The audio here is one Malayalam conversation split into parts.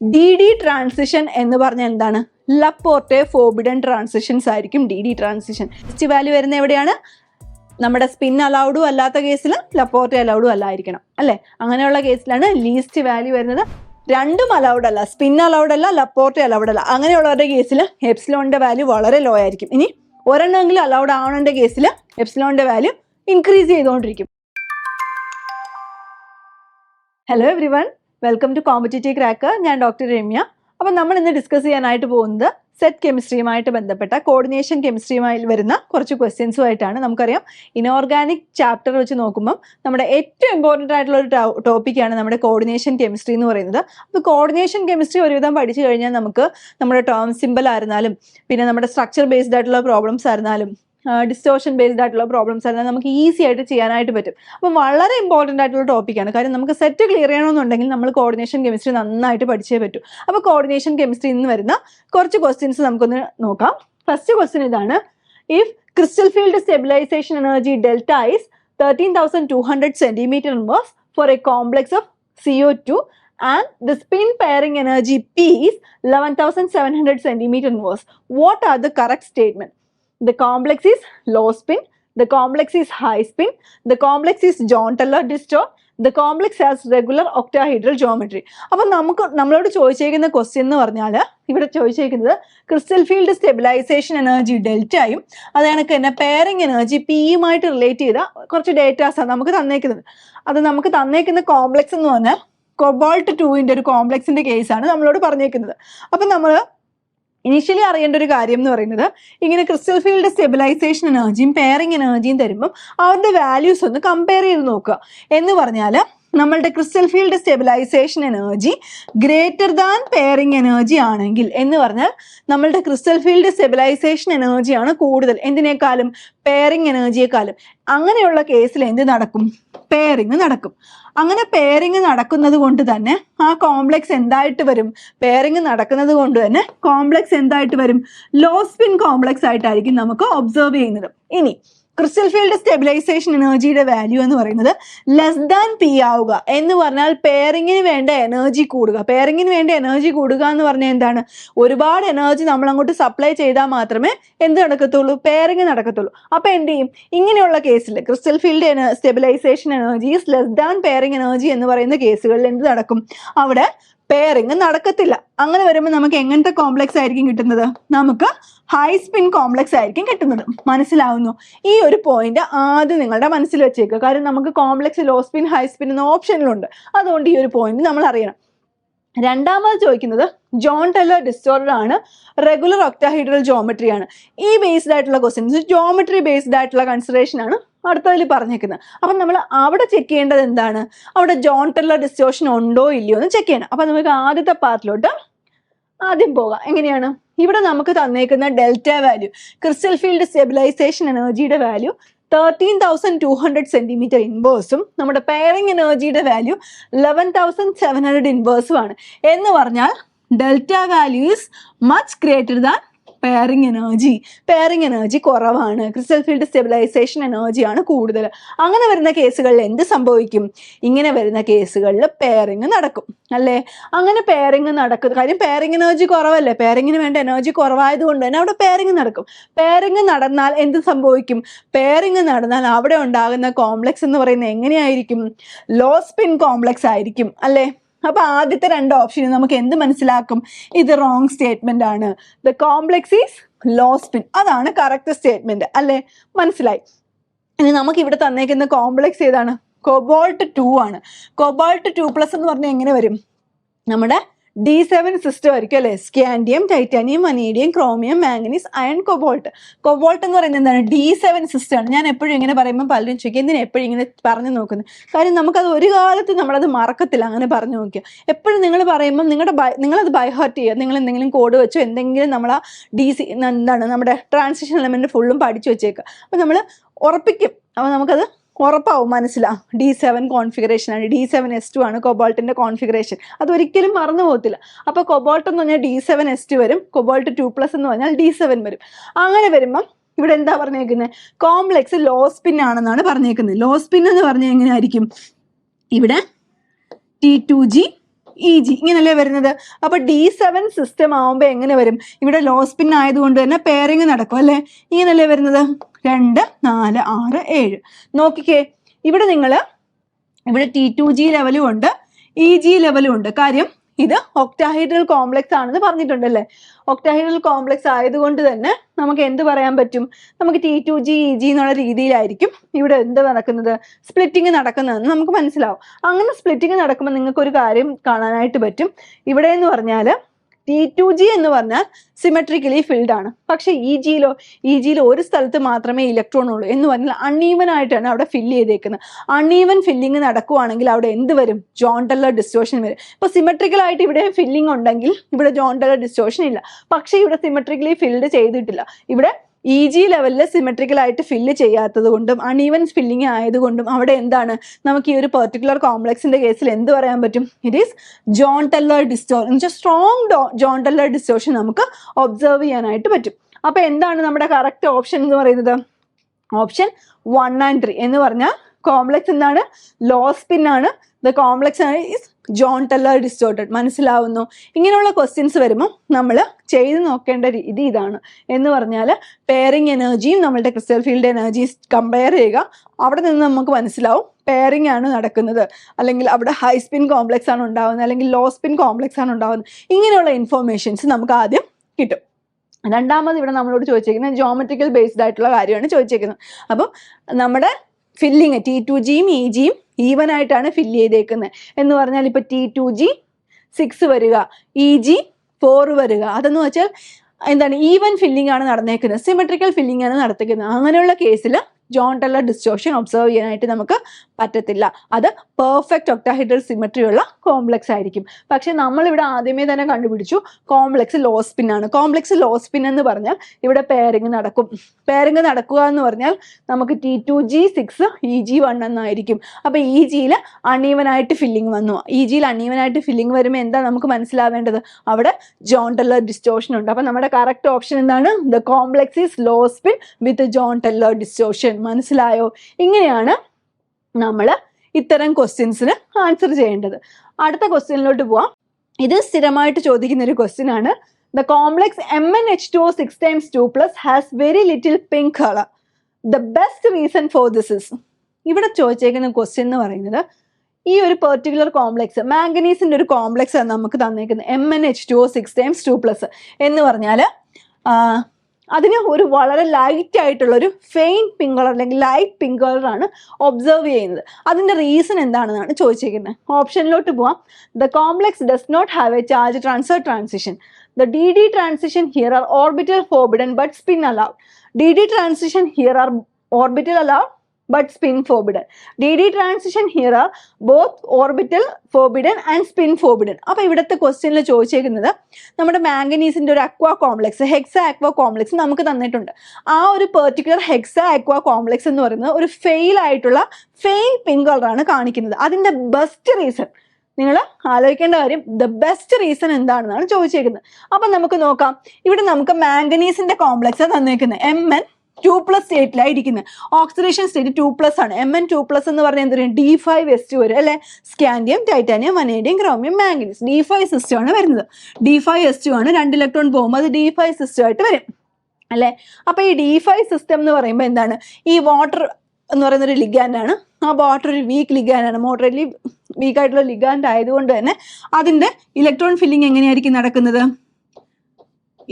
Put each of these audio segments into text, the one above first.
ഡി ഡി ട്രാൻസിഷൻ എന്ന് പറഞ്ഞാൽ എന്താണ്? ലപ്പോർട്ടെ ഫോബിഡൻ ട്രാൻസിഷൻസ് ആയിരിക്കും d d transition first value വരുന്ന എവിടെയാണ്? നമ്മുടെ സ്പിൻ അലൗഡും അല്ലാത്ത കേസിൽ ലപ്പോർട്ടെ അലൗഡും അല്ലായിരിക്കണം അല്ലേ? അങ്ങനെയുള്ള കേസിലാണ് ലീസ്റ്റ് വാല്യൂ വരുന്നത്. രണ്ടും അലൗഡ് അല്ല സ്പിൻ അലൗഡ് അല്ല ലപ്പോർട്ടെ അലൗഡ് അല്ല. അങ്ങനെയുള്ളവരുടെ കേസിൽ എപ്സിലോണിന്റെ വാല്യൂ വളരെ ലോ ആയിരിക്കും. ഇനി ഒരെണ്ണമെങ്കിലും അലൗഡ് ആവണന്റെ കേസിൽ എപ്സിലോണിന്റെ വാല്യൂ ഇൻക്രീസ് ചെയ്തുകൊണ്ടിരിക്കും hello everyone welcome to competitive cracker ഞാൻ ഡോക്ടർ രമ്യ. അപ്പം നമ്മൾ ഇന്ന് ഡിസ്കസ് ചെയ്യാനായിട്ട് പോകുന്നത് സെറ്റ് കെമിസ്ട്രിയുമായിട്ട് ബന്ധപ്പെട്ട കോർഡിനേഷൻ കെമിസ്ട്രിയുമായി വരുന്ന കുറച്ച് ക്വസ്റ്റ്യൻസുമായിട്ടാണ് നമുക്കറിയാം ഇനോർഗാനിക് ചാപ്റ്റർ വെച്ച് നോക്കുമ്പം നമ്മുടെ ഏറ്റവും ഇമ്പോർട്ടന്റ് ആയിട്ടുള്ള ഒരു ടോപ്പിക്കാണ് നമ്മുടെ കോർഡിനേഷൻ കെമിസ്ട്രി എന്ന് പറയുന്നത്. അപ്പോൾ കോർഡിനേഷൻ കെമിസ്ട്രി ഒരുവിധം പഠിച്ചു കഴിഞ്ഞാൽ നമുക്ക് നമ്മുടെ ടേം സിമ്പിൾ ആയിരുന്നാലും പിന്നെ നമ്മുടെ സ്ട്രക്ചർ ബേസ്ഡ് ആയിട്ടുള്ള പ്രോബ്ലംസ് ആയിരുന്നാലും ഡിസ്റ്റോഷൻ ബേസ്ഡ് ആയിട്ടുള്ള പ്രോബ്ലംസ് ആയിരുന്നാൽ നമുക്ക് ഈസി ആയിട്ട് ചെയ്യാനായിട്ട് പറ്റും അപ്പം വളരെ ഇമ്പോർട്ടന്റ് ആയിട്ടുള്ള ടോപ്പിക്കാണ് കാര്യം നമുക്ക് സെറ്റ് ക്ലിയർ ചെയ്യണമെന്നുണ്ടെങ്കിൽ നമ്മൾ കോർഡിനേഷൻ കെമിസ്ട്രി നന്നായിട്ട് പഠിച്ചേ പറ്റൂ അപ്പോൾ കോർഡിനേഷൻ കെമിസ്ട്രി എന്ന് വരുന്ന കുറച്ച് ക്വസ്റ്റ്യൻസ് നമുക്കൊന്ന് നോക്കാം ഫസ്റ്റ് ക്വസ്റ്റ്യൻ ഇതാണ് if crystal field stabilization energy delta is thirteen thousand two hundred centimetre inverse for a complex of CO2 two and the spin pairing energy P is 11,700 centimeter inverse. What are the correct statement? The complex is low spin, the complex is high spin, the complex is John-Teller distort, the complex has regular octahedral geometry. അപ്പം നമുക്ക് നമ്മളോട് ചോദിച്ചേക്കുന്ന ക്വസ്റ്റ്യൻ എന്ന് പറഞ്ഞാൽ ഇവിടെ ചോദിച്ചേക്കുന്നത് ക്രിസ്റ്റൽ ഫീൽഡ് സ്റ്റെബിലൈസേഷൻ എനർജി ഡെൽറ്റയും അത് കണക്ക് തന്നെ പെയറിംഗ് എനർജി പിയുമായിട്ട് റിലേറ്റ് ചെയ്ത കുറച്ച് ഡേറ്റാസാണ് നമുക്ക് തന്നേക്കുന്നത്. അത് നമുക്ക് തന്നേക്കുന്ന കോംപ്ലക്സ് എന്ന് പറഞ്ഞാൽ കൊബോൾട്ട് ടൂവിന്റെ ഒരു കോംപ്ലക്സിന്റെ കേസാണ് നമ്മളോട് പറഞ്ഞേക്കുന്നത്. അപ്പം നമ്മൾ ഇനീഷ്യലി അറിയേണ്ട ഒരു കാര്യം എന്ന് പറയുന്നത് ഇങ്ങനെ ക്രിസ്റ്റൽ ഫീൽഡ് സ്റ്റെബിലൈസേഷൻ എനർജിയും പെയറിംഗ് എനർജിയും തരുമ്പം അവരുടെ വാല്യൂസ് ഒന്ന് കമ്പയർ ചെയ്ത് നോക്കുക. എന്ന് പറഞ്ഞാൽ നമ്മളുടെ crystal field stabilization energy greater than pairing energy ആണെങ്കിൽ എന്ന് പറഞ്ഞാൽ നമ്മളുടെ ക്രിസ്റ്റൽ ഫീൽഡ് സ്റ്റെബിലൈസേഷൻ എനർജിയാണ് കൂടുതൽ. എന്തിനേക്കാളും? പെയറിംഗ് എനർജിയെക്കാളും അങ്ങനെയുള്ള കേസിൽ എന്ത് നടക്കും? പെയറിംഗ് നടക്കും. അങ്ങനെ പെയറിംഗ് നടക്കുന്നത് കൊണ്ട് തന്നെ ആ കോംപ്ലക്സ് എന്തായിട്ട് വരും? പെയറിംഗ് നടക്കുന്നത് കൊണ്ട് തന്നെ കോംപ്ലക്സ് എന്തായിട്ട് വരും? ലോ സ്പിൻ കോംപ്ലക്സ് ആയിട്ടായിരിക്കും നമുക്ക് ഒബ്സർവ് ചെയ്യുന്നത്. ഇനി ക്രിസ്റ്റൽ ഫീൽഡ് സ്റ്റെബിലൈസേഷൻ എനർജിയുടെ വാല്യൂ എന്ന് പറയുന്നത് ലെസ് ദാൻ പി ആവുക എന്ന് പറഞ്ഞാൽ പെയറിങ്ങിന് വേണ്ട എനർജി കൂടുക. പെയറിങ്ങിന് വേണ്ട എനർജി കൂടുക എന്ന് പറഞ്ഞാൽ എന്താണ്? ഒരുപാട് എനർജി നമ്മൾ അങ്ങോട്ട് സപ്ലൈ ചെയ്താൽ മാത്രമേ എന്ത് നടക്കത്തുള്ളൂ? പെയറിങ് നടക്കത്തുള്ളൂ. അപ്പോൾ എന്ത് ചെയ്യും? ഇങ്ങനെയുള്ള കേസിൽ crystal field stabilization energy is less than pairing energy എന്ന് പറയുന്ന കേസുകളിൽ എന്ത് നടക്കും? അവിടെ പെയറിങ് നടക്കത്തില്ല. അങ്ങനെ വരുമ്പോൾ നമുക്ക് എങ്ങനത്തെ കോംപ്ലക്സ് ആയിരിക്കും കിട്ടുന്നത്? നമുക്ക് ഹൈ സ്പിൻ കോംപ്ലക്സ് ആയിരിക്കും കിട്ടുന്നത്. മനസ്സിലാവുന്നു? ഈ ഒരു പോയിന്റ് ആദ്യം നിങ്ങളുടെ മനസ്സിൽ വെച്ചേക്കുക. കാരണം നമുക്ക് complex low spin high spin എന്ന ഓപ്ഷനിലുണ്ട് അതുകൊണ്ട് ഈ ഒരു പോയിന്റ് നമ്മൾ അറിയണം. രണ്ടാമത് ചോദിക്കുന്നത് ജോൺ ടെല്ലർ ഡിസ്റ്റോർഡർ ആണ്. റെഗുലർ ഒക്ടാഹൈഡ്രൽ ജോമെട്രി ആണ്. ഈ ബേസ്ഡ് ആയിട്ടുള്ള ക്വസ്റ്റ്യൻസ് ജോമെട്രി ബേസ്ഡ് ആയിട്ടുള്ള കൺസിഡറേഷൻ ആണ് അടുത്തതിൽ പറഞ്ഞേക്കുന്നത് അപ്പം നമ്മൾ അവിടെ ചെക്ക് ചെയ്യേണ്ടത് എന്താണ്? അവിടെ ജോൺ ടെല്ലർ ഡിസ്റ്റോഷൻ ഉണ്ടോ ഇല്ലയോ എന്ന് ചെക്ക് ചെയ്യണം. അപ്പം നമുക്ക് ആദ്യത്തെ പാർട്ടിലോട്ട് ആദ്യം പോകാം. എങ്ങനെയാണ്? ഇവിടെ നമുക്ക് തന്നേക്കുന്ന delta value crystal field stabilization എനർജിയുടെ value thirteen thousand two hundred centimetre ഇൻവേഴ്സും നമ്മുടെ പെയറിംഗ് എനർജിയുടെ value eleven thousand seven hundred ഇൻവേഴ്സും ആണ്. എന്ന് പറഞ്ഞാൽ delta value is much greater than pairing energy pairing energy കുറവാണ്. ക്രിസ്റ്റൽ ഫീൽഡ് സ്റ്റെബിലൈസേഷൻ എനർജിയാണ് കൂടുതൽ. അങ്ങനെ വരുന്ന കേസുകളിൽ എന്ത് സംഭവിക്കും? ഇങ്ങനെ വരുന്ന കേസുകളിൽ പെയറിംഗ് നടക്കും അല്ലേ? അങ്ങനെ പെയറിംഗ് നടക്കും കാര്യം പെയറിംഗ് എനർജി കുറവല്ലേ? പെയറിങ്ങിന് വേണ്ട എനർജി കുറവായതുകൊണ്ട് തന്നെ അവിടെ പെയറിംഗ് നടക്കും. പെയറിംഗ് നടന്നാൽ എന്ത് സംഭവിക്കും? പെയറിംഗ് നടന്നാൽ അവിടെ ഉണ്ടാകുന്ന കോംപ്ലക്സ് എന്ന് പറയുന്നത് എങ്ങനെയായിരിക്കും? ലോ സ്പിൻ കോംപ്ലക്സ് ആയിരിക്കും അല്ലേ? അപ്പൊ ആദ്യത്തെ രണ്ട് ഓപ്ഷനും നമുക്ക് എന്ത് മനസ്സിലാക്കും? ഇത് റോങ് സ്റ്റേറ്റ്മെന്റ് ആണ്. The complex is low spin അതാണ് കറക്റ്റ് സ്റ്റേറ്റ്മെന്റ് അല്ലേ? മനസ്സിലായി. ഇനി നമുക്ക് ഇവിടെ തന്നേക്കുന്ന കോംപ്ലക്സ് ഏതാണ്? കൊബോൾട്ട് ടു ആണ്. കൊബോൾട്ട് ടു പ്ലസ് എന്ന് പറഞ്ഞാൽ എങ്ങനെ വരും? നമ്മുടെ ഡി സെവൻ സിസ്റ്റം ആയിരിക്കും അല്ലേ? Scandium titanium vanadium chromium manganese iron cobalt cobalt എന്ന് പറയുന്നത് എന്താണ്? ഡി സെവൻ സിസ്റ്റം ആണ്. ഞാൻ എപ്പോഴും ഇങ്ങനെ പറയുമ്പോൾ പലരും ചോദിക്കും എന്തിനാ എപ്പോഴും ഇങ്ങനെ പറഞ്ഞു നോക്കുന്നത് കാര്യം നമുക്കത് ഒരു കാലത്ത് നമ്മളത് മറക്കത്തില്ല. അങ്ങനെ പറഞ്ഞു നോക്കിയാൽ എപ്പോഴും നിങ്ങൾ പറയുമ്പോൾ നിങ്ങളുടെ ബൈ നിങ്ങളത് ബൈഹാർട്ട് ചെയ്യുക. നിങ്ങൾ എന്തെങ്കിലും കോഡ് വെച്ചോ എന്തെങ്കിലും നമ്മൾ ആ ഡി സി എന്താണ് നമ്മുടെ ട്രാൻസിഷൻ എലമെന്റ് ഫുള്ളും പഠിച്ചു വെച്ചേക്കുക. അപ്പോൾ നമ്മൾ ഉറപ്പിക്കും. അപ്പോൾ നമുക്കത് ഉറപ്പാവും മനസ്സിലാവും ഡി സെവൻ കോൺഫിഗറേഷൻ ആണ്. ഡി സെവൻ എസ് ടു ആണ് കൊബോൾട്ടിന്റെ കോൺഫിഗറേഷൻ അത് ഒരിക്കലും മറന്നു പോകത്തില്ല. അപ്പോൾ കൊബോൾട്ട് എന്ന് പറഞ്ഞാൽ ഡി സെവൻ എസ് ടു വരും. കൊബോൾട്ട് ടു പ്ലസ് എന്ന് പറഞ്ഞാൽ ഡി സെവൻ വരും. അങ്ങനെ വരുമ്പം ഇവിടെ എന്താ പറഞ്ഞേക്കുന്നത് കോംപ്ലെക്സ് ലോ സ്പിൻ ആണെന്നാണ് പറഞ്ഞേക്കുന്നത് ലോ സ്പിൻ എന്ന് പറഞ്ഞാൽ എങ്ങനെയായിരിക്കും? ഇവിടെ t two g e g ഇങ്ങനല്ലേ വരുന്നത്? അപ്പൊ ഡി സെവൻ സിസ്റ്റം ആവുമ്പോൾ എങ്ങനെ വരും? ഇവിടെ ലോ സ്പിൻ ആയതുകൊണ്ട് തന്നെ പെയറിങ് നടക്കും അല്ലേ? ഇങ്ങനല്ലേ വരുന്നത്? രണ്ട് നാല് ആറ് ഏഴ്. നോക്കിക്കേ ഇവിടെ നിങ്ങൾ ഇവിടെ ടി ടു ജി ലെവലും ഉണ്ട് ഇ ജി ലെവലും ഉണ്ട്. കാര്യം ഇത് ഒക്ടാഹൈഡ്രൽ കോംപ്ലക്സ് ആണെന്ന് പറഞ്ഞിട്ടുണ്ടല്ലേ? ഒക്ടാഹൈഡ്രൽ കോംപ്ലക്സ് ആയതുകൊണ്ട് തന്നെ നമുക്ക് എന്ത് പറയാൻ പറ്റും? നമുക്ക് t two g e g എന്നുള്ള രീതിയിലായിരിക്കും ഇവിടെ എന്ത് നടക്കുന്നത്? സ്പ്ലിറ്റിംഗ് നടക്കുന്നതെന്ന് നമുക്ക് മനസ്സിലാവും. അങ്ങനെ സ്പ്ലിറ്റിംഗ് നടക്കുമ്പോൾ നിങ്ങൾക്ക് ഒരു കാര്യം കാണാനായിട്ട് പറ്റും. ഇവിടെ എന്ന് പറഞ്ഞാൽ ടി ടു ജി എന്ന് പറഞ്ഞാൽ സിമെട്രിക്കലി ഫിൽഡ് ആണ്. പക്ഷെ ഇ ജിയിലോ ഇ ജിയിലോ ഒരു സ്ഥലത്ത് മാത്രമേ ഇലക്ട്രോൺ ഉള്ളൂ എന്ന് പറഞ്ഞാൽ അൺഈവൻ ആയിട്ടാണ് അവിടെ ഫില്ല് ചെയ്തേക്കുന്നത്. അൺഈവൻ ഫില്ലിങ് നടക്കുവാണെങ്കിൽ അവിടെ എന്ത് വരും? ജോണ്ടല്ല ഡിസ്റ്റോഷൻ വരും. ഇപ്പോൾ സിമെട്രിക്കൽ ആയിട്ട് ഇവിടെ ഫില്ലിംഗ് ഉണ്ടെങ്കിൽ ഇവിടെ ജോണ്ടല്ല ഡിസ്റ്റോഷൻ ഇല്ല. പക്ഷെ ഇവിടെ സിമെട്രിക്കലി ഫിൽഡ് ചെയ്തിട്ടില്ല. ഇവിടെ ഇ ജി ലെവലിൽ സിമെട്രിക്കൽ ആയിട്ട് ഫില്ല് ചെയ്യാത്തത് കൊണ്ടും അൺഈവൻ ഫില്ലിംഗ് ആയതുകൊണ്ടും അവിടെ എന്താണ്? നമുക്ക് ഈ ഒരു പെർട്ടിക്കുലർ കോംപ്ലക്സിന്റെ കേസിൽ എന്ത് പറയാൻ പറ്റും? It is Jahn Teller distort എന്നുവെച്ചാൽ സ്ട്രോങ് ജോൺ ടെല്ലർ ഡിസ്റ്റോഷൻ നമുക്ക് ഒബ്സർവ് ചെയ്യാനായിട്ട് പറ്റും. അപ്പൊ എന്താണ് നമ്മുടെ കറക്റ്റ് ഓപ്ഷൻ എന്ന് പറയുന്നത്? ഓപ്ഷൻ വൺ ആൻഡ് ത്രീ എന്ന് പറഞ്ഞാൽ കോംപ്ലക്സ് എന്താണ്? ലോ സ്പിൻ ആണ്. The complex is Jahn Teller distorted മനസ്സിലാവുന്നു. ഇങ്ങനെയുള്ള ക്വസ്റ്റ്യൻസ് വരുമ്പോൾ നമ്മൾ ചെയ്ത് നോക്കേണ്ട രീതി ഇതാണ്. എന്ന് പറഞ്ഞാൽ പെയറിംഗ് എനർജിയും നമ്മളുടെ ക്രിസ്റ്റൽ ഫീൽഡ് എനർജീസ് കമ്പയർ ചെയ്യുക. അവിടെ നിന്ന് നമുക്ക് മനസ്സിലാവും പെയറിംഗ് ആണ് നടക്കുന്നത്. അല്ലെങ്കിൽ അവിടെ ഹൈ സ്പിൻ കോംപ്ലക്സ് ആണ് ഉണ്ടാകുന്നത് അല്ലെങ്കിൽ ലോ സ്പിൻ കോംപ്ലക്സ് ആണ് ഉണ്ടാകുന്നത് ഇങ്ങനെയുള്ള ഇൻഫോർമേഷൻസ് നമുക്ക് ആദ്യം കിട്ടും. രണ്ടാമത് ഇവിടെ നമ്മളോട് ചോദിച്ചേക്കുന്നത് ജോമെട്രിക്കൽ ബേസ്ഡ് ആയിട്ടുള്ള കാര്യമാണ് ചോദിച്ചേക്കുന്നത്. അപ്പം നമ്മുടെ ഫില്ലിങ് ടി ടു ജിയും ഇ ജിയും ഈവൻ ആയിട്ടാണ് ഫില്ല് ചെയ്തേക്കുന്നത് എന്ന് പറഞ്ഞാൽ ഇപ്പൊ ടി ടു ജി സിക്സ് വരിക. ഇ ജി ഫോർ വരിക. അതെന്ന് വെച്ചാൽ എന്താണ് ഈവൻ ഫില്ലിംഗ് ആണ് നടന്നേക്കുന്നത് സിമെട്രിക്കൽ ഫില്ലിംഗ് ആണ് നടത്തിക്കുന്നത് അങ്ങനെയുള്ള കേസിൽ ജോൺ ടെല്ലർ ഡിസ്റ്റോഷൻ ഒബ്സർവ് ചെയ്യാനായിട്ട് നമുക്ക് പറ്റത്തില്ല. അത് പെർഫെക്റ്റ് ഒക്ടാഹൈഡ്രൽ സിമെട്രി ഉള്ള കോംപ്ലക്സ് ആയിരിക്കും. പക്ഷെ നമ്മളിവിടെ ആദ്യമേ തന്നെ കണ്ടുപിടിച്ചു കോംപ്ലക്സ് ലോസ്പിൻ ആണ്. കോംപ്ലക്സ് ലോസ്പിൻ എന്ന് പറഞ്ഞാൽ ഇവിടെ പേരിങ് നടക്കും. പേരിങ് നടക്കുക എന്ന് പറഞ്ഞാൽ നമുക്ക് t two g six e g one എന്നായിരിക്കും. അപ്പൊ ഇ ജിയിൽ അണീവനായിട്ട് ഫില്ലിംഗ് വന്നു. ഇ ജിയിൽ അണീവനായിട്ട് ഫില്ലിംഗ് വരുമ്പോൾ എന്താ നമുക്ക് മനസ്സിലാവേണ്ടത്? അവിടെ ജോൺ ടെല്ലർ ഡിസ്റ്റോഷൻ ഉണ്ട്. അപ്പൊ നമ്മുടെ കറക്റ്റ് ഓപ്ഷൻ എന്താണ്? The complex is low spin with Jahn Teller distortion മനസ്സിലായോ? ഇങ്ങനെയാണ് നമ്മൾ ഇത്തരം ക്വസ്റ്റ്യൻസിന് ആൻസർ ചെയ്യേണ്ടത്. അടുത്ത ക്വസ്റ്റ്യനിലോട്ട് പോവാം. ഇത് സ്ഥിരമായിട്ട് ചോദിക്കുന്ന ഒരു ക്വസ്റ്റ്യൻ ആണ്. The complex M N H two six times two plus has very little pink colour the best reason for this is ഇവിടെ ചോദിച്ചേക്കുന്ന ക്വസ്റ്റ്യൻ എന്ന് പറയുന്നത് ഈ ഒരു പെർട്ടിക്കുലർ കോംപ്ലക്സ് മാംഗനീസിന്റെ ഒരു കോംപ്ലക്സ് ആണ് നമുക്ക് തന്നേക്കുന്നത് M N H two six times two plus എന്ന് പറഞ്ഞാൽ അതിന് ഒരു വളരെ ലൈറ്റ് ആയിട്ടുള്ള ഒരു ഫെയിൻ പിങ്ക് കളർ അല്ലെങ്കിൽ ലൈറ്റ് പിങ്ക് കളറാണ് ഒബ്സർവ് ചെയ്യുന്നത്. അതിന്റെ റീസൺ എന്താണെന്നാണ് ചോദിച്ചിരിക്കുന്നത്. ഓപ്ഷനിലോട്ട് പോവാം. The complex does not have a charge transfer transition the d d transition here are orbital forbidden but spin allowed d d transition here are orbital allowed but spin forbidden. DD transition here are both orbital forbidden and spin forbidden. അപ്പോൾ ഇവിടുത്തെ ക്വസ്റ്റ്യനിൽ ചോദിച്ചേക്കുന്നത് നമ്മുടെ മാംഗനീസിന്റെ ഒരു aqua complex hexa aqua complex നമുക്ക് തന്നിട്ടുണ്ട്. ആ ഒരു പെർട്ടിക്കുലർ ഹെക്സ അക്വാ കോംപ്ലക്സ് എന്ന് പറയുന്നത് ഒരു ഫെയിൽ ആയിട്ടുള്ള ഫെയിൻ പിങ്ക് കളറാണ് കാണിക്കുന്നത്. അതിന്റെ ബെസ്റ്റ് റീസൺ നിങ്ങൾ ആലോചിക്കേണ്ട കാര്യം ദ ബെസ്റ്റ് റീസൺ എന്താണെന്നാണ് ചോദിച്ചേക്കുന്നത്. അപ്പം നമുക്ക് നോക്കാം. ഇവിടെ നമുക്ക് മാംഗനീസിന്റെ കോംപ്ലക്സ് തന്നേക്കുന്നത് എം എൻ ടു പ്ലസ് സ്റ്റേറ്റിലായിരിക്കുന്നത് ഓക്സിഡേഷൻ സ്റ്റേറ്റ് ടു പ്ലസ് ആണ്. എം എൻ ടു പ്ലസ് എന്ന് പറഞ്ഞാൽ എന്തിനാ ഡി ഫൈവ് എസ് ടു വരും അല്ലെ? Scandium titanium vanadium chromium manganese d five system ആണ് വരുന്നത്. ഡി ഫൈവ് എസ് ടു ആണ് രണ്ട് ഇലക്ട്രോൺ പോകുമ്പോൾ അത് ഡി ഫൈവ് സിസ്റ്റം ആയിട്ട് വരും. അല്ലേ? അപ്പോൾ ഈ ഡി ഫൈവ് സിസ്റ്റം എന്ന് പറയുമ്പോൾ എന്താണ്? ഈ വാട്ടർ എന്ന് പറയുന്ന ഒരു ലിഗാൻഡ് ആണ്. ആ വാട്ടർ ഒരു വീക്ക് ലിഗാൻഡ് ആണ്. മോഡറേറ്റ്ലി വീക്ക് ആയിട്ടുള്ള ലിഗാൻഡ് ആയതുകൊണ്ട് തന്നെ അതിന്റെ ഇലക്ട്രോൺ ഫില്ലിംഗ് എങ്ങനെയായിരിക്കും നടക്കുന്നത്?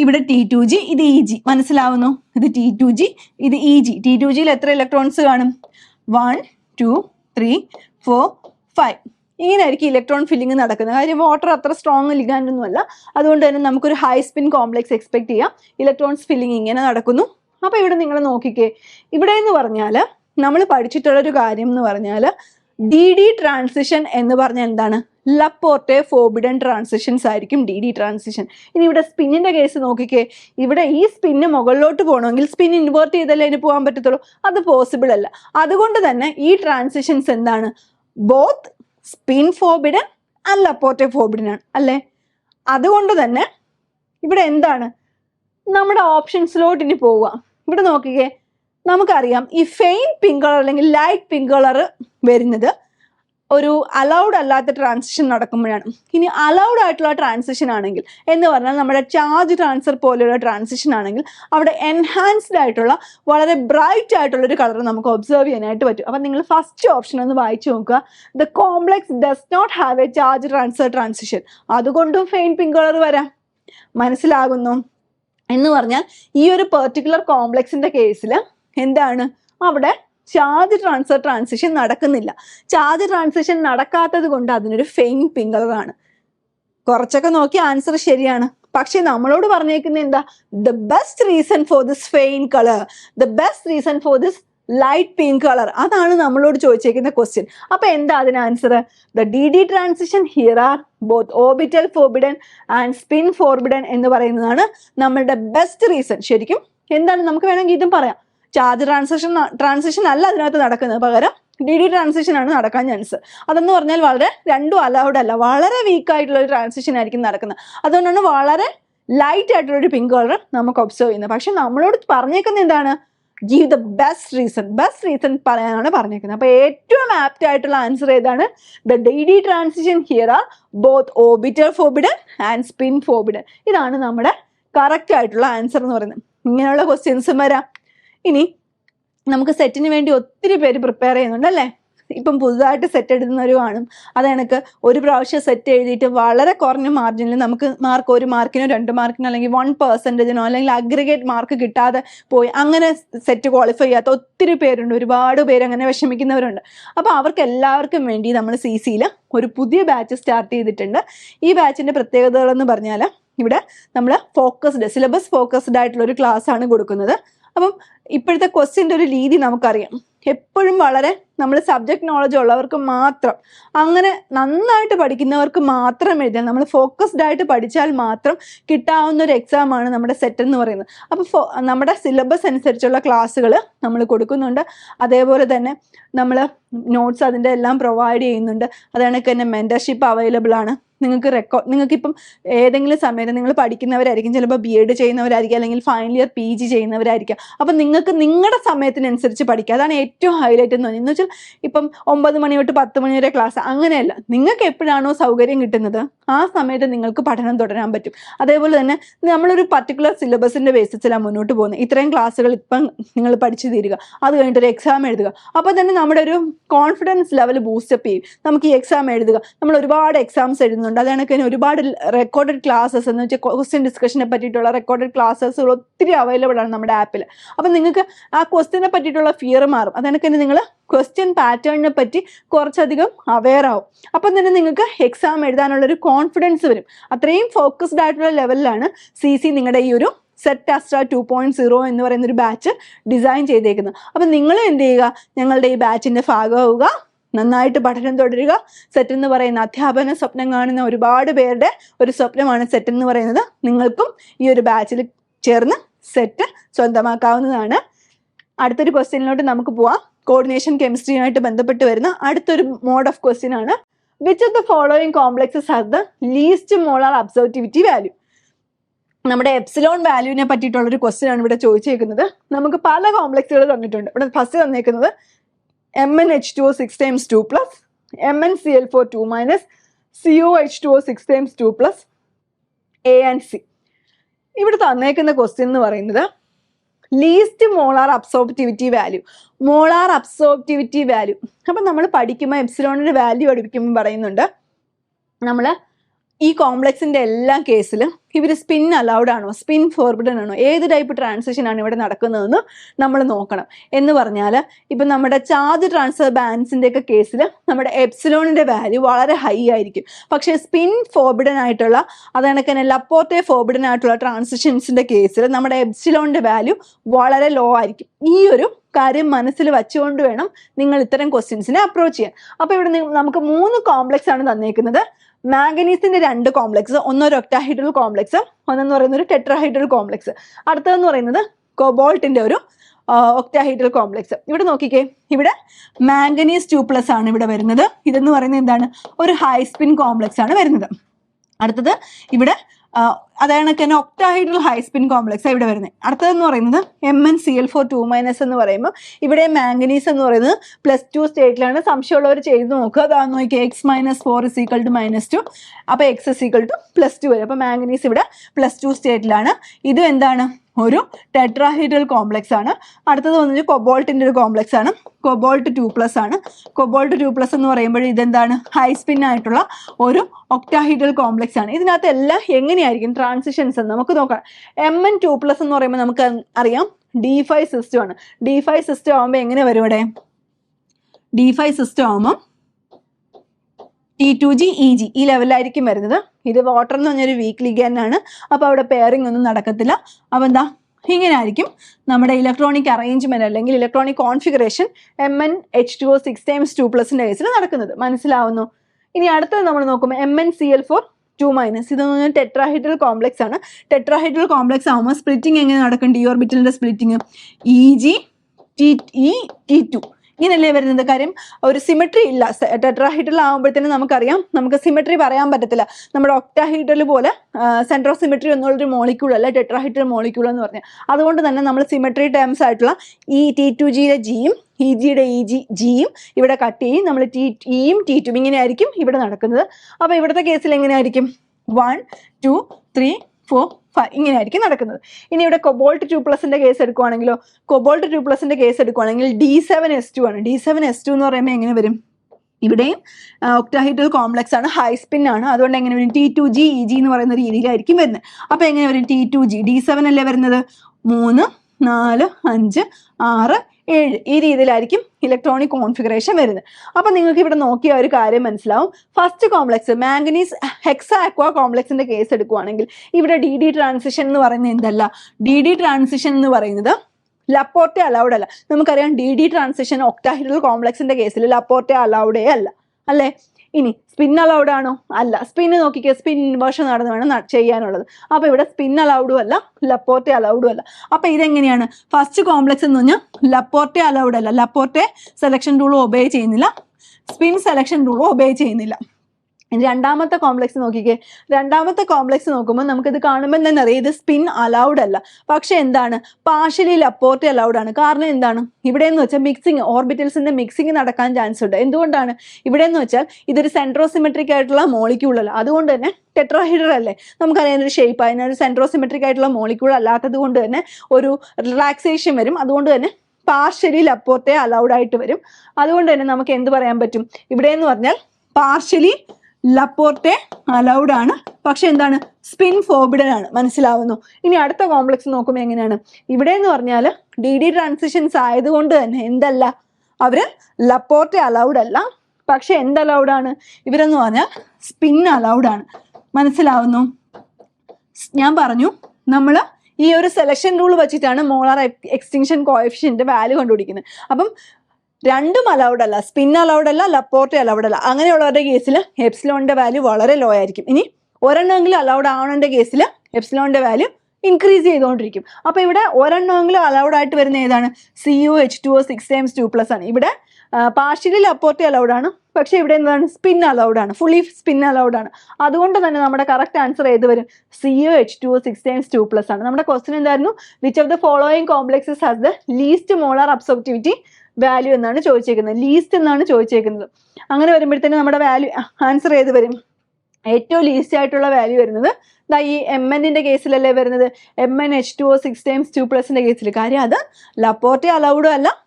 ഇവിടെ ടി ടു ജി ഇത് ഇ ജി മനസ്സിലാവുന്നു? ഇത് ടി ടു ജി ഇത് ഇ ജി ടി ടു ജിയിൽ എത്ര ഇലക്ട്രോൺസ് കാണും? One two three four five ഇങ്ങനെയായിരിക്കും ഇലക്ട്രോൺ ഫില്ലിംഗ് നടക്കുന്നത്. കാര്യം വാട്ടർ അത്ര സ്ട്രോങ് ലിഗാൻഡ് ഒന്നുമല്ല അതുകൊണ്ട് തന്നെ നമുക്കൊരു ഹൈ സ്പിൻ കോംപ്ലക്സ് എക്സ്പെക്ട് ചെയ്യാം. ഇലക്ട്രോൺസ് ഫില്ലിംഗ് ഇങ്ങനെ നടക്കുന്നു. അപ്പോൾ ഇവിടെ നിങ്ങൾ നോക്കിക്കേ. ഇവിടെ എന്ന് പറഞ്ഞാൽ നമ്മൾ പഠിച്ചിട്ടുള്ളൊരു കാര്യം എന്ന് പറഞ്ഞാൽ ഡി ഡി ട്രാൻസിഷൻ എന്ന് പറഞ്ഞാൽ എന്താണ്? ലപ്പോർട്ടെ ഫോബിഡൻ ട്രാൻസിഷൻസ് ആയിരിക്കും ഡി ഡി ട്രാൻസിഷൻ ഇനി ഇവിടെ സ്പിന്നിന്റെ കേസ് നോക്കിക്കേ. ഇവിടെ ഈ സ്പിന്ന് മുകളിലോട്ട് പോകണമെങ്കിൽ സ്പിൻ ഇൻവേർട്ട് ചെയ്തല്ലേ അതിന് പോകാൻ പറ്റത്തുള്ളൂ? അത് പോസിബിൾ അല്ല. അതുകൊണ്ട് തന്നെ ഈ ട്രാൻസിഷൻസ് എന്താണ്? Both spin forbidden and Laporte forbidden ആണ് അല്ലേ? അതുകൊണ്ട് തന്നെ ഇവിടെ എന്താണ്? നമ്മുടെ ഓപ്ഷൻസിലോട്ട് ഇനി പോവുക. ഇവിടെ നോക്കിക്കേ. നമുക്കറിയാം ഈ ഫെയിൻ പിങ്ക് കളർ അല്ലെങ്കിൽ ലൈറ്റ് പിങ്ക് കളർ വരുന്നത് ഒരു അലൗഡ് അല്ലാത്ത ട്രാൻസിഷൻ നടക്കുമ്പോഴാണ്. ഇനി അലൗഡ് ആയിട്ടുള്ള ട്രാൻസിഷൻ ആണെങ്കിൽ എന്ന് പറഞ്ഞാൽ നമ്മുടെ ചാർജ് ട്രാൻസ്ഫർ പോലെയുള്ള ട്രാൻസിഷൻ ആണെങ്കിൽ അവിടെ എൻഹാൻസ്ഡ് ആയിട്ടുള്ള വളരെ ബ്രൈറ്റ് ആയിട്ടുള്ള ഒരു കളർ നമുക്ക് ഒബ്സർവ് ചെയ്യാനായിട്ട് പറ്റും. അപ്പം നിങ്ങൾ ഫസ്റ്റ് ഓപ്ഷൻ ഒന്ന് വായിച്ചു നോക്കുക. The complex does not have a charge transfer transition അതുകൊണ്ടും ഫെയിൻ പിങ്ക് കളർ വരാം. മനസ്സിലാകുന്നു? എന്ന് പറഞ്ഞാൽ ഈ ഒരു പെർട്ടിക്കുലർ കോംപ്ലെക്സിന്റെ കേസിൽ എന്താണ്? അവിടെ ചാർജ് ട്രാൻസ്ഫർ ട്രാൻസിഷൻ നടക്കുന്നില്ല. ചാർജ് ട്രാൻസിഷൻ നടക്കാത്തത് കൊണ്ട് അതിനൊരു ഫെയിം പിങ്ക് കളറാണ് കുറച്ചൊക്കെ നോക്കി ആൻസർ ശരിയാണ്. പക്ഷെ നമ്മളോട് പറഞ്ഞേക്കുന്നത് എന്താ? The best reason for this faint colour the best reason for this light pink colour അതാണ് നമ്മളോട് ചോദിച്ചേക്കുന്ന ക്വസ്റ്റ്യൻ അപ്പൊ എന്താ അതിന് answer the d d transition here are both orbital forbidden and spin forbidden എന്ന് പറയുന്നതാണ് നമ്മളുടെ ബെസ്റ്റ് റീസൺ ശരിക്കും എന്താണ്? നമുക്ക് വേണമെങ്കിൽ ഇതും പറയാം. ചാർജ് ട്രാൻസാക്ഷൻ ട്രാൻസാക്ഷൻ അല്ല അതിനകത്ത് നടക്കുന്നത്. പകരം ഡി ഡി ട്രാൻസാക്ഷൻ ആണ് നടക്കാൻ ചാൻസ് അതെന്ന് പറഞ്ഞാൽ വളരെ രണ്ടും അലൗഡ് അല്ല. വളരെ വീക്ക് ആയിട്ടുള്ള ഒരു ട്രാൻസാക്ഷൻ ആയിരിക്കും നടക്കുന്നത്. അതുകൊണ്ടാണ് വളരെ ലൈറ്റ് ആയിട്ടുള്ള ഒരു പിങ്ക് കളർ നമുക്ക് ഒബ്സർവ് ചെയ്യുന്നത്. പക്ഷെ നമ്മളോട് പറഞ്ഞേക്കുന്നത് എന്താണ്? Give the best reason best reason പറയാനാണ് പറഞ്ഞേക്കുന്നത്. അപ്പൊ ഏറ്റവും ആപ്റ്റ് ആയിട്ടുള്ള ആൻസർ ഏതാണ്? The d d transition here are both orbital forbidden and spin forbidden ഇതാണ് നമ്മുടെ കറക്റ്റ് ആയിട്ടുള്ള ആൻസർ എന്ന് പറയുന്നത്. ഇങ്ങനെയുള്ള ക്വസ്റ്റ്യൻസും വരാം. ഇനി നമുക്ക് സെറ്റിന് വേണ്ടി ഒത്തിരി പേര് പ്രിപ്പയർ ചെയ്യുന്നുണ്ട് അല്ലേ? ഇപ്പം പുതുതായിട്ട് സെറ്റ് എഴുതുന്നവർ കാണും. അത് കണക്ക് ഒരു പ്രാവശ്യം സെറ്റ് എഴുതിയിട്ട് വളരെ കുറഞ്ഞ മാർജിനിൽ നമുക്ക് മാർക്ക് ഒരു മാർക്കിനോ രണ്ട് മാർക്കിനോ അല്ലെങ്കിൽ വൺ പെർസെന്റേജിനോ അല്ലെങ്കിൽ അഗ്രിഗേറ്റ് മാർക്ക് കിട്ടാതെ പോയി അങ്ങനെ സെറ്റ് ക്വാളിഫൈ ചെയ്യാത്ത ഒത്തിരി പേരുണ്ട്. ഒരുപാട് പേര് അങ്ങനെ വിഷമിക്കുന്നവരുണ്ട്. അപ്പോൾ അവർക്ക് എല്ലാവർക്കും വേണ്ടി നമ്മൾ സി സിയിൽ ഒരു പുതിയ ബാച്ച് സ്റ്റാർട്ട് ചെയ്തിട്ടുണ്ട്. ഈ ബാച്ചിന്റെ പ്രത്യേകതകളെന്ന് പറഞ്ഞാൽ ഇവിടെ നമ്മൾ ഫോക്കസ്ഡ് സിലബസ് ഫോക്കസ്ഡ് ആയിട്ടുള്ള ഒരു ക്ലാസ് ആണ് കൊടുക്കുന്നത്. അപ്പം ഇപ്പോഴത്തെ ക്വസ്റ്റ്യന്റെ ഒരു രീതി നമുക്കറിയാം. എപ്പോഴും വളരെ നമ്മൾ സബ്ജക്ട് നോളജ് ഉള്ളവർക്ക് മാത്രം. അങ്ങനെ നന്നായിട്ട് പഠിക്കുന്നവർക്ക് മാത്രം എഴുതിയാൽ നമ്മൾ ഫോക്കസ്ഡ് ആയിട്ട് പഠിച്ചാൽ മാത്രം കിട്ടാവുന്ന ഒരു എക്സാമാണ് നമ്മുടെ സെറ്റ് എന്ന് പറയുന്നത്. അപ്പോൾ നമ്മുടെ സിലബസ് അനുസരിച്ചുള്ള ക്ലാസ്സുകൾ നമ്മൾ കൊടുക്കുന്നുണ്ട്. അതേപോലെ തന്നെ നമ്മൾ നോട്ട്സ് അതിന്റെ എല്ലാം പ്രൊവൈഡ് ചെയ്യുന്നുണ്ട്. അതേക്ക് തന്നെ മെന്റർഷിപ്പ് അവൈലബിൾ ആണ്. നിങ്ങൾക്ക് റെക്കോർഡ് നിങ്ങൾക്കിപ്പം ഏതെങ്കിലും സമയത്ത് നിങ്ങൾ പഠിക്കുന്നവരായിരിക്കും. ചിലപ്പോൾ ബി എഡ് ചെയ്യുന്നവരായിരിക്കും അല്ലെങ്കിൽ ഫൈനൽ ഇയർ പി ജി ചെയ്യുന്നവരായിരിക്കും. അപ്പം നിങ്ങൾക്ക് നിങ്ങളുടെ സമയത്തിനനുസരിച്ച് പഠിക്കുക. അതാണ് ഏറ്റവും ഹൈലൈറ്റ് എന്ന് പറഞ്ഞാൽ എന്ന് ഇപ്പം ഒമ്പത് മണി തൊട്ട് പത്ത് മണി വരെ ക്ലാസ് അങ്ങനെയല്ല. നിങ്ങൾക്ക് എപ്പോഴാണോ സൗകര്യം കിട്ടുന്നത് ആ സമയത്ത് നിങ്ങൾക്ക് പഠനം തുടരാൻ പറ്റും. അതേപോലെ തന്നെ നമ്മളൊരു പർട്ടിക്കുലർ സിലബസിന്റെ ബേസിസിലാണ് മുന്നോട്ട് പോകുന്നത്. ഇത്രയും ക്ലാസ്സുകൾ ഇപ്പം നിങ്ങൾ പഠിച്ചു തീരുക. അത് കഴിഞ്ഞിട്ട് ഒരു എക്സാം എഴുതുക. അപ്പോൾ തന്നെ നമ്മുടെ ഒരു കോൺഫിഡൻസ് ലെവൽ ബൂസ്റ്റപ്പ് ചെയ്യും. നമുക്ക് ഈ എക്സാം എഴുതുക. നമ്മൾ ഒരുപാട് എക്സാംസ് എഴുതുന്നുണ്ട്. അത് കണക്കിന് ഒരുപാട് റെക്കോർഡഡ് ക്ലാസ്സസ് എന്ന് വെച്ചാൽ ക്വസ്റ്റ്യൻ ഡിസ്കഷനെ പറ്റിയിട്ടുള്ള റെക്കോർഡഡ് ക്ലാസ്സസുകൾ ഒത്തിരി അവൈലബിൾ ആണ് നമ്മുടെ ആപ്പിൽ അപ്പം നിങ്ങൾക്ക് ആ ക്വസ്റ്റ്യനെ പറ്റിയിട്ടുള്ള ഫിയർ മാറും. അത് കണക്കിന് നിങ്ങൾ ക്വസ്റ്റ്യൻ പാറ്റേണിനെ പറ്റി കുറച്ചധികം അവെയർ ആവും. അപ്പം തന്നെ നിങ്ങൾക്ക് എക്സാം എഴുതാനുള്ള ഒരു കോൺഫിഡൻസ് വരും. അത്രയും ഫോക്കസ്ഡ് ആയിട്ടുള്ള ലെവലിലാണ് സി സി നിങ്ങളുടെ ഈ ഒരു SET Astra two point zero എന്ന് പറയുന്ന ഒരു ബാച്ച് ഡിസൈൻ ചെയ്തേക്കുന്നത്. അപ്പം നിങ്ങൾ എന്ത് ചെയ്യുക? ഞങ്ങളുടെ ഈ ബാച്ചിന്റെ ഭാഗമാവുക. നന്നായിട്ട് പഠനം തുടരുക. സെറ്റ് എന്ന് പറയുന്ന അധ്യാപന സ്വപ്നം കാണുന്ന ഒരുപാട് പേരുടെ ഒരു സ്വപ്നമാണ് സെറ്റ് എന്ന് പറയുന്നത്. നിങ്ങൾക്കും ഈ ഒരു ബാച്ചിൽ ചേർന്ന് സെറ്റ് സ്വന്തമാക്കാവുന്നതാണ്. അടുത്തൊരു ക്വസ്റ്റ്യനിലോട്ട് നമുക്ക് പോവാം. കോർഡിനേഷൻ കെമിസ്ട്രിയുമായിട്ട് ബന്ധപ്പെട്ട് വരുന്ന അടുത്തൊരു മോഡ് ഓഫ് ക്വസ്റ്റ്യൻ ആണ് which of the following complexes has the least molar absorptivity value നമ്മുടെ എപ്സിലോൺ വാല്യൂവിനെ പറ്റിയിട്ടുള്ള ഒരു ക്വസ്റ്റ്യൻ ആണ് ഇവിടെ ചോദിച്ചേക്കുന്നത്. നമുക്ക് പല കോംപ്ലക്സുകൾ തന്നിട്ടുണ്ട് ഇവിടെ first തന്നേക്കുന്നത് M N H two O six times two plus M N C L four two minus C O H two O six times two plus A and C ഇവിടെ തന്നേക്കുന്ന ക്വസ്റ്റ്യൻ എന്ന് പറയുന്നത് least molar absorptivity value molar absorptivity value അപ്പം നമ്മൾ പഠിക്കുമ്പോൾ എപ്സിലോണിന്റെ വാല്യൂ പഠിപ്പിക്കുമ്പോൾ പറയുന്നുണ്ട്. നമ്മൾ ഈ കോംപ്ലക്സിന്റെ എല്ലാ കേസിലും ഇവർ സ്പിൻ അലൗഡ് ആണോ? സ്പിൻ ഫോർബിഡൻ ആണോ? ഏത് ടൈപ്പ് ട്രാൻസാക്ഷൻ ആണ് ഇവിടെ നടക്കുന്നതെന്ന് നമ്മൾ നോക്കണം. എന്ന് പറഞ്ഞാൽ ഇപ്പൊ നമ്മുടെ ചാർജ് ട്രാൻസ്ഫർ ബാൻസിന്റെ ഒക്കെ കേസിൽ നമ്മുടെ എപ്സിലോണിന്റെ വാല്യൂ വളരെ ഹൈ ആയിരിക്കും. പക്ഷെ സ്പിൻ ഫോർബിഡൻ ആയിട്ടുള്ള അതാണെങ്കിൽ തന്നെ ലപ്പോർട്ടെ ഫോർബിഡൻ ആയിട്ടുള്ള ട്രാൻസാക്ഷൻസിന്റെ കേസിൽ നമ്മുടെ എപ്സിലോണിന്റെ വാല്യൂ വളരെ ലോ ആയിരിക്കും. ഈ ഒരു കാര്യം മനസ്സിൽ വെച്ചുകൊണ്ട് വേണം നിങ്ങൾ ഇത്തരം ക്വസ്റ്റ്യൻസിനെ അപ്രോച്ച് ചെയ്യാൻ. അപ്പോൾ ഇവിടെ നമുക്ക് മൂന്ന് കോംപ്ലക്സ് ആണ് തന്നേക്കുന്നത്. മാംഗനീസിന്റെ രണ്ട് കോംപ്ലക്സ് ഒന്നൊരു ഒക്ടാഹൈഡ്രൽ കോംപ്ലക്സ് ഒന്നെന്ന് പറയുന്ന ഒരു ടെട്രാഹൈഡ്രൽ കോംപ്ലക്സ് അടുത്തതെന്ന് പറയുന്നത് കൊബോൾട്ടിന്റെ ഒരു ഒക്ടാഹൈഡ്രൽ കോംപ്ലക്സ് ഇവിടെ നോക്കിക്കേ ഇവിടെ മാംഗനീസ് ടു പ്ലസ് ആണ് ഇവിടെ വരുന്നത്. ഇതെന്ന് പറയുന്നത് എന്താണ്? ഒരു ഹൈസ്പിൻ കോംപ്ലക്സ് ആണ് വരുന്നത്. അടുത്തത് ഇവിടെ അതാണ് തന്നെ ഒക്ടാഹൈഡ്രൽ ഹൈ സ്പിൻ കോംപ്ലക്സ് ഇവിടെ വരുന്നത് അടുത്തതെന്ന് പറയുന്നത് M N C L four two minus എന്ന് പറയുമ്പോൾ ഇവിടെ മാംഗനീസ് എന്ന് പറയുന്നത് പ്ലസ് ടു സ്റ്റേറ്റിലാണ് സംശയമുള്ളവർ ചെയ്ത് നോക്കുക. അതാണ് നോക്കിയാൽ X minus four is equal to minus two അപ്പോൾ X is equal to plus two വരും. അപ്പോൾ മാംഗനീസ് ഇവിടെ പ്ലസ് ടു സ്റ്റേറ്റിലാണ് ഇത് എന്താണ്? ഒരു ടെട്രാഹൈഡ്രൽ കോംപ്ലക്സ് ആണ്. അടുത്തത് വന്നിട്ട് കൊബോൾട്ടിന്റെ ഒരു കോംപ്ലക്സ് ആണ്. കൊബോൾട്ട് ടു പ്ലസ് ആണ്. കൊബോൾട്ട് ടു പ്ലസ് എന്ന് പറയുമ്പോൾ ഇതെന്താണ്? ഹൈ സ്പിൻ ആയിട്ടുള്ള ഒരു ഒക്ടാഹൈഡ്രൽ കോംപ്ലക്സ് ആണ്. ഇതിനകത്ത് എല്ലാം എങ്ങനെയായിരിക്കും? ട്രാൻസിഷൻസ് നമുക്ക് നോക്കാം. എം എൻ ടു പ്ലസ് എന്ന് പറയുമ്പോൾ നമുക്ക് അറിയാം. ഡി ഫൈവ് സിസ്റ്റം ആണ്. ഡി ഫൈവ് സിസ്റ്റം ആകുമ്പോൾ എങ്ങനെ വരും ഇവിടെ? ഡി ഫൈവ് സിസ്റ്റം ആകുമ്പോൾ t two g e g ഈ ലെവലിലായിരിക്കും വരുന്നത്. ഇത് വാട്ടർ എന്ന് പറഞ്ഞൊരു വീക്ക് ലിഗൻ ആണ്. അപ്പോൾ അവിടെ പെയറിംഗ് ഒന്നും നടക്കത്തില്ല. അപ്പോൾ എന്താ? ഇങ്ങനെ ആയിരിക്കും. നമ്മുടെ ഇലക്ട്രോണിക് അറേഞ്ച്മെന്റ് അല്ലെങ്കിൽ electronic configuration M N H two O six times two പ്ലസിന്റെ കേസിൽ നടക്കുന്നത്. മനസ്സിലാവുന്നു? ഇനി അടുത്തത് നമ്മൾ നോക്കുമ്പോൾ M N C L four two minus ഇത് ടെട്രാഹൈഡ്രൽ കോംപ്ലക്സ് ആണ്. ടെട്രാഹൈഡ്രൽ കോംപ്ലക്സ് ആകുമ്പോൾ സ്പ്ലിറ്റിംഗ് എങ്ങനെ നടക്കും D ഓർബിറ്റലിന്റെ splitting e g t e t two ഇങ്ങനെയല്ലേ വരുന്നത്? കാര്യം ഒരു സിമെട്രി ഇല്ല. ടെട്രാഹൈഡ്രൽ ആകുമ്പോഴത്തേനും നമുക്കറിയാം. നമുക്ക് സിമെട്രി പറയാൻ പറ്റത്തില്ല. നമ്മുടെ ഒക്ടാഹൈഡ്രൽ പോലെ സെൻട്രോ സിമെട്രി എന്നുള്ളൊരു മോളിക്യൂൾ അല്ല ടെട്രാഹൈഡ്രൽ മോളിക്യൂൾ എന്ന് പറഞ്ഞാൽ. അതുകൊണ്ട് തന്നെ നമ്മൾ സിമെട്രി ടേംസ് ആയിട്ടുള്ള ഈ ടി ടു ജിയിലെ ജിയും ഇ ജിയുടെ ഇ ജി ജിയും ഇവിടെ കട്ട് ചെയ്യും. നമ്മൾ ടി ഇയും ടി ടും ഇങ്ങനെയായിരിക്കും ഇവിടെ നടക്കുന്നത്. അപ്പോൾ ഇവിടുത്തെ കേസിൽ എങ്ങനെയായിരിക്കും one two three four five ഇങ്ങനെയായിരിക്കും നടക്കുന്നത്. ഇനി ഇവിടെ കൊബോൾട്ട് ടു പ്ലസിന്റെ കേസ് എടുക്കുവാണെങ്കിലോ കൊബോൾട്ട് ടു പ്ലസിന്റെ കേസ് എടുക്കുവാണെങ്കിൽ ഡി സെവൻ എസ് ടു ആണ്. ഡി സെവൻ എസ് ടു എന്ന് പറയുമ്പോൾ എങ്ങനെ വരും? ഇവിടെയും ഒക്ടാഹൈഡ്രൽ കോംപ്ലക്സ് ആണ് ഹൈ സ്പിൻ ആണ്. അതുകൊണ്ട് എങ്ങനെ വരും? T two g e g എന്ന് പറയുന്ന രീതിയിലായിരിക്കും വരുന്നത്. അപ്പോൾ എങ്ങനെ വരും? T two g d seven അല്ലേ വരുന്നത്? മൂന്ന് നാല് അഞ്ച് ആറ് ഏഴ് ഈ രീതിയിലായിരിക്കും ഇലക്ട്രോണിക് കോൺഫിഗറേഷൻ വരുന്നത്. അപ്പം നിങ്ങൾക്ക് ഇവിടെ നോക്കിയ ഒരു കാര്യം മനസ്സിലാവും. First complex manganese hexa aqua കോംപ്ലക്സിന്റെ case എടുക്കുവാണെങ്കിൽ ഇവിടെ ഡി ഡി ട്രാൻസിഷൻ എന്ന് പറയുന്നത് എന്തല്ല? ഡി ഡി ട്രാൻസിഷൻ എന്ന് പറയുന്നത് ലപ്പോർട്ടെ അലൗഡ് അല്ല. നമുക്കറിയാം ഡി ഡി ട്രാൻസിഷൻ ഒക്ടാഹിഡൽ കോംപ്ലക്സിന്റെ കേസിൽ ലപ്പോർട്ടെ അലൗഡേ അല്ല. അല്ലേ? ഇനി സ്പിൻ അലൗഡ് ആണോ? അല്ല. സ്പിന്ന് നോക്കിക്കുക സ്പിൻ ഇൻവേർഷൻ നടന്ന് വേണം ചെയ്യാനുള്ളത്. അപ്പോൾ ഇവിടെ സ്പിൻ അലൗഡും അല്ല ലപ്പോർട്ടെ അലൗഡും അല്ല. അപ്പോൾ ഇതെങ്ങനെയാണ്? ഫസ്റ്റ് കോംപ്ലക്സ് എന്ന് പറഞ്ഞാൽ ലപ്പോർട്ടെ അലൗഡ് അല്ല. ലപ്പോർട്ടെ സെലക്ഷൻ റൂൾ ഒബേ ചെയ്യുന്നില്ല. സ്പിൻ സെലക്ഷൻ റൂൾ ഒബേ ചെയ്യുന്നില്ല. രണ്ടാമത്തെ കോംപ്ലക്സ് നോക്കിക്കേ. രണ്ടാമത്തെ കോംപ്ലക്സ് നോക്കുമ്പോൾ നമുക്കിത് കാണുമ്പോൾ തന്നെ അറിയാം? ഇത് സ്പിൻ അലൗഡ് അല്ല. പക്ഷെ എന്താണ്? പാർഷ്യലി ലപ്പോർട്ടി അലൗഡ് ആണ്. കാരണം എന്താണ്? ഇവിടെ എന്ന് വെച്ചാൽ മിക്സിങ് ഓർബിറ്റൽസിന്റെ മിക്സിങ് നടക്കാൻ ചാൻസ് ഉണ്ട്. എന്തുകൊണ്ടാണ്? ഇവിടെ എന്ന് വെച്ചാൽ ഇതൊരു സെൻട്രോസിമെട്രിക് ആയിട്ടുള്ള മോളിക്യൂൾ അല്ല. അതുകൊണ്ട് തന്നെ ടെട്രോഹൈഡർ അല്ലേ? നമുക്കറിയാൻ ഒരു ഷേപ്പ് അതിനൊരു സെൻട്രോസിമെട്രിക് ആയിട്ടുള്ള മോളിക്യൂൾ അല്ലാത്തത് കൊണ്ട് തന്നെ ഒരു റിലാക്സേഷൻ വരും. അതുകൊണ്ട് തന്നെ പാർഷ്യലി ലപ്പോർട്ടെ അലൗഡ് ആയിട്ട് വരും. അതുകൊണ്ട് തന്നെ നമുക്ക് എന്ത് പറയാൻ പറ്റും? ഇവിടെ എന്ന് പറഞ്ഞാൽ പാർഷ്യലി ലപ്പോർട്ടെ അലൗഡ് ആണ്. പക്ഷെ എന്താണ്? സ്പിൻ ഫോർബിഡൻ ആണ്. മനസ്സിലാവുന്നു. ഇനി അടുത്ത കോംപ്ലക്സ് നോക്കുമ്പോൾ എങ്ങനെയാണ്? ഇവിടെ എന്ന് പറഞ്ഞാൽ ഡി ഡി ട്രാൻസിഷൻസ് ആയതുകൊണ്ട് തന്നെ എന്തല്ല? അവർ ലപ്പോർട്ടെ അലൗഡ് അല്ല. പക്ഷെ എന്ത് അലൗഡ് ആണ്? ഇവരെന്ന് പറഞ്ഞാൽ സ്പിൻ അലൗഡ് ആണ്. മനസ്സിലാവുന്നു? ഞാൻ പറഞ്ഞു നമ്മൾ ഈ ഒരു സെലക്ഷൻ റൂൾ വെച്ചിട്ടാണ് മോളാർ എക്സ്റ്റിങ്ഷൻ കോഎഫിഷ്യന്റ് വാല്യൂ കണ്ടുപിടിക്കുന്നത്. അപ്പം രണ്ടും അലൗഡ് അല്ല. സ്പിൻ അലൗഡ് അല്ല ലപ്പോർട്ട് അലൗഡ് അല്ല. അങ്ങനെയുള്ളവരുടെ കേസിൽ എപ്സിലോണിന്റെ വാല്യൂ വളരെ ലോ ആയിരിക്കും. ഇനി ഒരെണ്ണമെങ്കിലും അലൗഡ് ആവണന്റെ കേസിൽ എപ്സിലോണിന്റെ വാല്യൂ ഇൻക്രീസ് ചെയ്തുകൊണ്ടിരിക്കും അപ്പൊ ഇവിടെ ഒരെണ്ണമെങ്കിലും അലൗഡ് ആയിട്ട് വരുന്ന ഏതാണ്? C U H two O six times two plus ആണ്. ഇവിടെ പാർഷ്യലി ലപ്പോർട്ടി അലൗഡ് ആണ്. പക്ഷെ ഇവിടെ എന്താണ്? സ്പിൻ അലൗഡ് ആണ്. ഫുള്ളി സ്പിൻ അലൗഡ് ആണ്. അതുകൊണ്ട് തന്നെ നമ്മുടെ കറക്റ്റ് ആൻസർ ഏത് വരും? C O H two six times two plus ആണ്. നമ്മുടെ ക്വസ്റ്റൻ എന്തായിരുന്നു? Which of the following complexes has the least molar absorptivity value എന്നാണ് ചോദിച്ചേക്കുന്നത്. ലീസ്റ്റ് എന്നാണ് ചോദിച്ചേക്കുന്നത്. അങ്ങനെ വരുമ്പോഴത്തേനും നമ്മുടെ വാല്യൂ ആൻസർ ഏത് വരും? ഏറ്റവും ലീസ്റ്റ് ആയിട്ടുള്ള വാല്യൂ വരുന്നത് ദാ ഈ എം എന്നിന്റെ കേസിലല്ലേ വരുന്നത്? M N H two O six times two പ്ലസിന്റെ കേസിൽ കാര്യം അത് ലപ്പോർട്ടി അലൗഡും അല്ല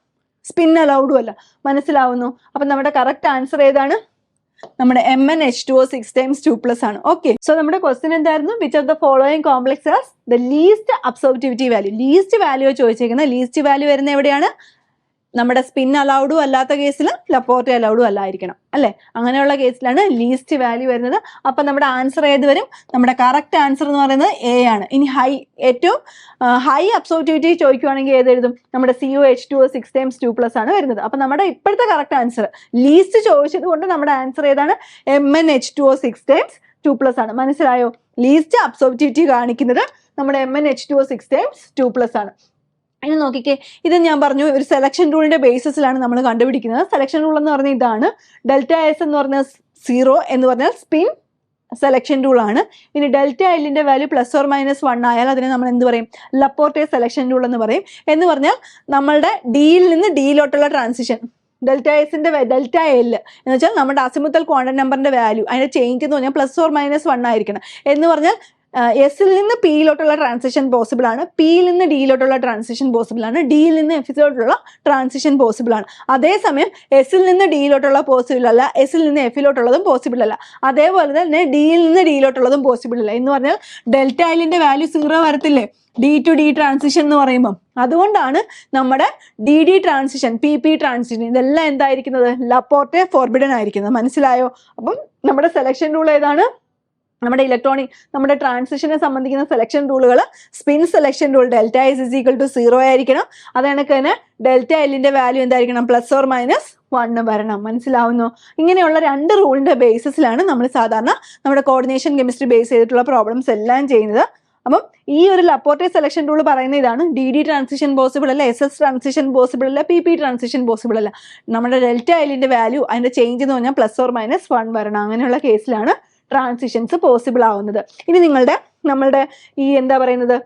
സ്പിൻ അലൗഡും അല്ല. മനസ്സിലാവുന്നു? അപ്പൊ നമ്മുടെ കറക്റ്റ് ആൻസർ ഏതാണ്? നമ്മുടെ M N H two O six times two plus ആണ്. ഓക്കെ സോ നമ്മുടെ ക്വസ്റ്റ്യൻ എന്തായിരുന്നു? Which of the following complex the least absorptivity value least value ചോദിച്ചേക്കുന്നത് least value വരുന്ന എവിടെയാണ്? നമ്മുടെ സ്പിൻ അലൗഡും അല്ലാത്ത കേസിൽ ലപ്പോർട്ടി അലൗഡും അല്ലായിരിക്കണം അല്ലേ? അങ്ങനെയുള്ള കേസിലാണ് ലീസ്റ്റ് വാല്യൂ വരുന്നത്. അപ്പം നമ്മുടെ ആൻസർ ഏത് വരും? നമ്മുടെ കറക്റ്റ് ആൻസർ എന്ന് പറയുന്നത് എ ആണ്. ഇനി ഹൈ ഏറ്റവും ഹൈ അബ്സോർട്ടിവിറ്റി ചോദിക്കുവാണെങ്കിൽ ഏത് എഴുതും? നമ്മുടെ C O H two six times two plus ആണ് വരുന്നത്. അപ്പം നമ്മുടെ ഇപ്പോഴത്തെ കറക്റ്റ് ആൻസർ ലീസ്റ്റ് ചോദിച്ചത് കൊണ്ട് നമ്മുടെ ആൻസർ ഏതാണ്? M N H two six times two plus ആണ്. മനസ്സിലായോ? ലീസ്റ്റ് അബ്സോർട്ടിവിറ്റി കാണിക്കുന്നത് നമ്മുടെ M N H two six times two plus ആണ്. ഇനി നോക്കിക്കേ ഇത് ഞാൻ പറഞ്ഞു ഒരു സെലക്ഷൻ റൂളിന്റെ ബേസിസിലാണ് നമ്മൾ കണ്ടുപിടിക്കുന്നത്. സെലക്ഷൻ റൂൾ എന്ന് പറഞ്ഞാൽ ഇതാണ്. ഡെൽറ്റ എസ് എന്ന് പറഞ്ഞാൽ സീറോ എന്ന് പറഞ്ഞാൽ സ്പിൻ സെലക്ഷൻ റൂൾ ആണ്. ഇനി ഡെൽറ്റ എല്ലിന്റെ value plus or minus one ആയാൽ അതിനെ നമ്മൾ എന്ത് പറയും? ലപ്പോർട്ടേ സെലക്ഷൻ റൂൾ എന്ന് പറയും. എന്ന് പറഞ്ഞാൽ നമ്മളുടെ ഡിയിൽ നിന്ന് ഡിയിലോട്ടുള്ള ട്രാൻസിഷൻ ഡെൽറ്റ എസിന്റെ ഡെൽറ്റ എൽ എന്ന് വെച്ചാൽ നമ്മുടെ അസിമുത്തൽ ക്വാണ്ടം നമ്പറിന്റെ വാല്യൂ അതിന്റെ ചേഞ്ച് എന്ന് പറഞ്ഞാൽ പ്ലസ് ഓർ മൈനസ് വൺ ആയിരിക്കണം. എന്ന് പറഞ്ഞാൽ എസിൽ നിന്ന് പിയിലോട്ടുള്ള ട്രാൻസിഷൻ പോസിബിൾ ആണ്. പിയിൽ നിന്ന് ഡിയിലോട്ടുള്ള ട്രാൻസിഷൻ പോസിബിൾ ആണ്. ഡിയിൽ നിന്ന് എഫിലോട്ടുള്ള ട്രാൻസിഷൻ പോസിബിൾ ആണ്. അതേസമയം എസിൽ നിന്ന് ഡിയിലോട്ടുള്ള പോസിബിൾ അല്ല എസിൽ നിന്ന് എഫിലോട്ടുള്ളതും പോസിബിൾ അല്ല. അതേപോലെ തന്നെ ഡിയിൽ നിന്ന് ഡിയിലോട്ടുള്ളതും പോസിബിൾ അല്ല. എന്ന് പറഞ്ഞാൽ ഡെൽറ്റ ഐലിന്റെ വാല്യൂ സീറോ വരത്തില്ലേ? ഡി ടു ഡി ട്രാൻസിഷൻ എന്ന് പറയുമ്പോൾ അതുകൊണ്ടാണ് നമ്മുടെ d d transition p p transition ഇതെല്ലാം എന്തായിരിക്കുന്നത്? ലപ്പോർട്ടെ ഫോർബിഡൻ ആയിരിക്കുന്നത്. മനസ്സിലായോ? അപ്പം നമ്മുടെ സെലക്ഷൻ റൂൾ ഏതാണ്? നമ്മുടെ ഇലക്ട്രോണിക് നമ്മുടെ ട്രാൻസിഷനെ സംബന്ധിക്കുന്ന selection റൂളുകൾ spin selection rule delta S is equal to zero ആയിരിക്കണം. അത് കണക്ക് തന്നെ ഡെൽറ്റ എല്ലിന്റെ വാല്യൂ എന്തായിരിക്കണം? പ്ലസ് ഓർ മൈനസ് വണ്ണ് വരണം. മനസ്സിലാവുന്നു? ഇങ്ങനെയുള്ള രണ്ട് റൂളിന്റെ ബേസിസിലാണ് നമ്മൾ സാധാരണ നമ്മുടെ കോർഡിനേഷൻ കെമിസ്ട്രി ബേസ് ചെയ്തിട്ടുള്ള പ്രോബ്ലംസ് എല്ലാം ചെയ്യുന്നത്. അപ്പം ഈ ഒരു ലപ്പോർട്ടെ സെലക്ഷൻ റൂൾ പറയുന്ന ഇതാണ്. ഡി ഡി ട്രാൻസിഷൻ പോസിബിൾ അല്ല എസ് എസ് ട്രാൻസിഷൻ പോസിബിൾ അല്ല പി പി ട്രാൻസിഷൻ പോസിബിൾ അല്ല. നമ്മുടെ ഡെൽറ്റ എല്ലിന്റെ വാല്യൂ അതിന്റെ ചേഞ്ച് എന്ന് പറഞ്ഞാൽ പ്ലസ് ഓർ മൈനസ് വൺ വരണം. അങ്ങനെയുള്ള കേസിലാണ് ട്രാൻസിഷൻസ് പോസിബിൾ ആവുന്നത്. ഇനി നിങ്ങളുടെ നമ്മളുടെ ഈ എന്താ പറയുന്നത്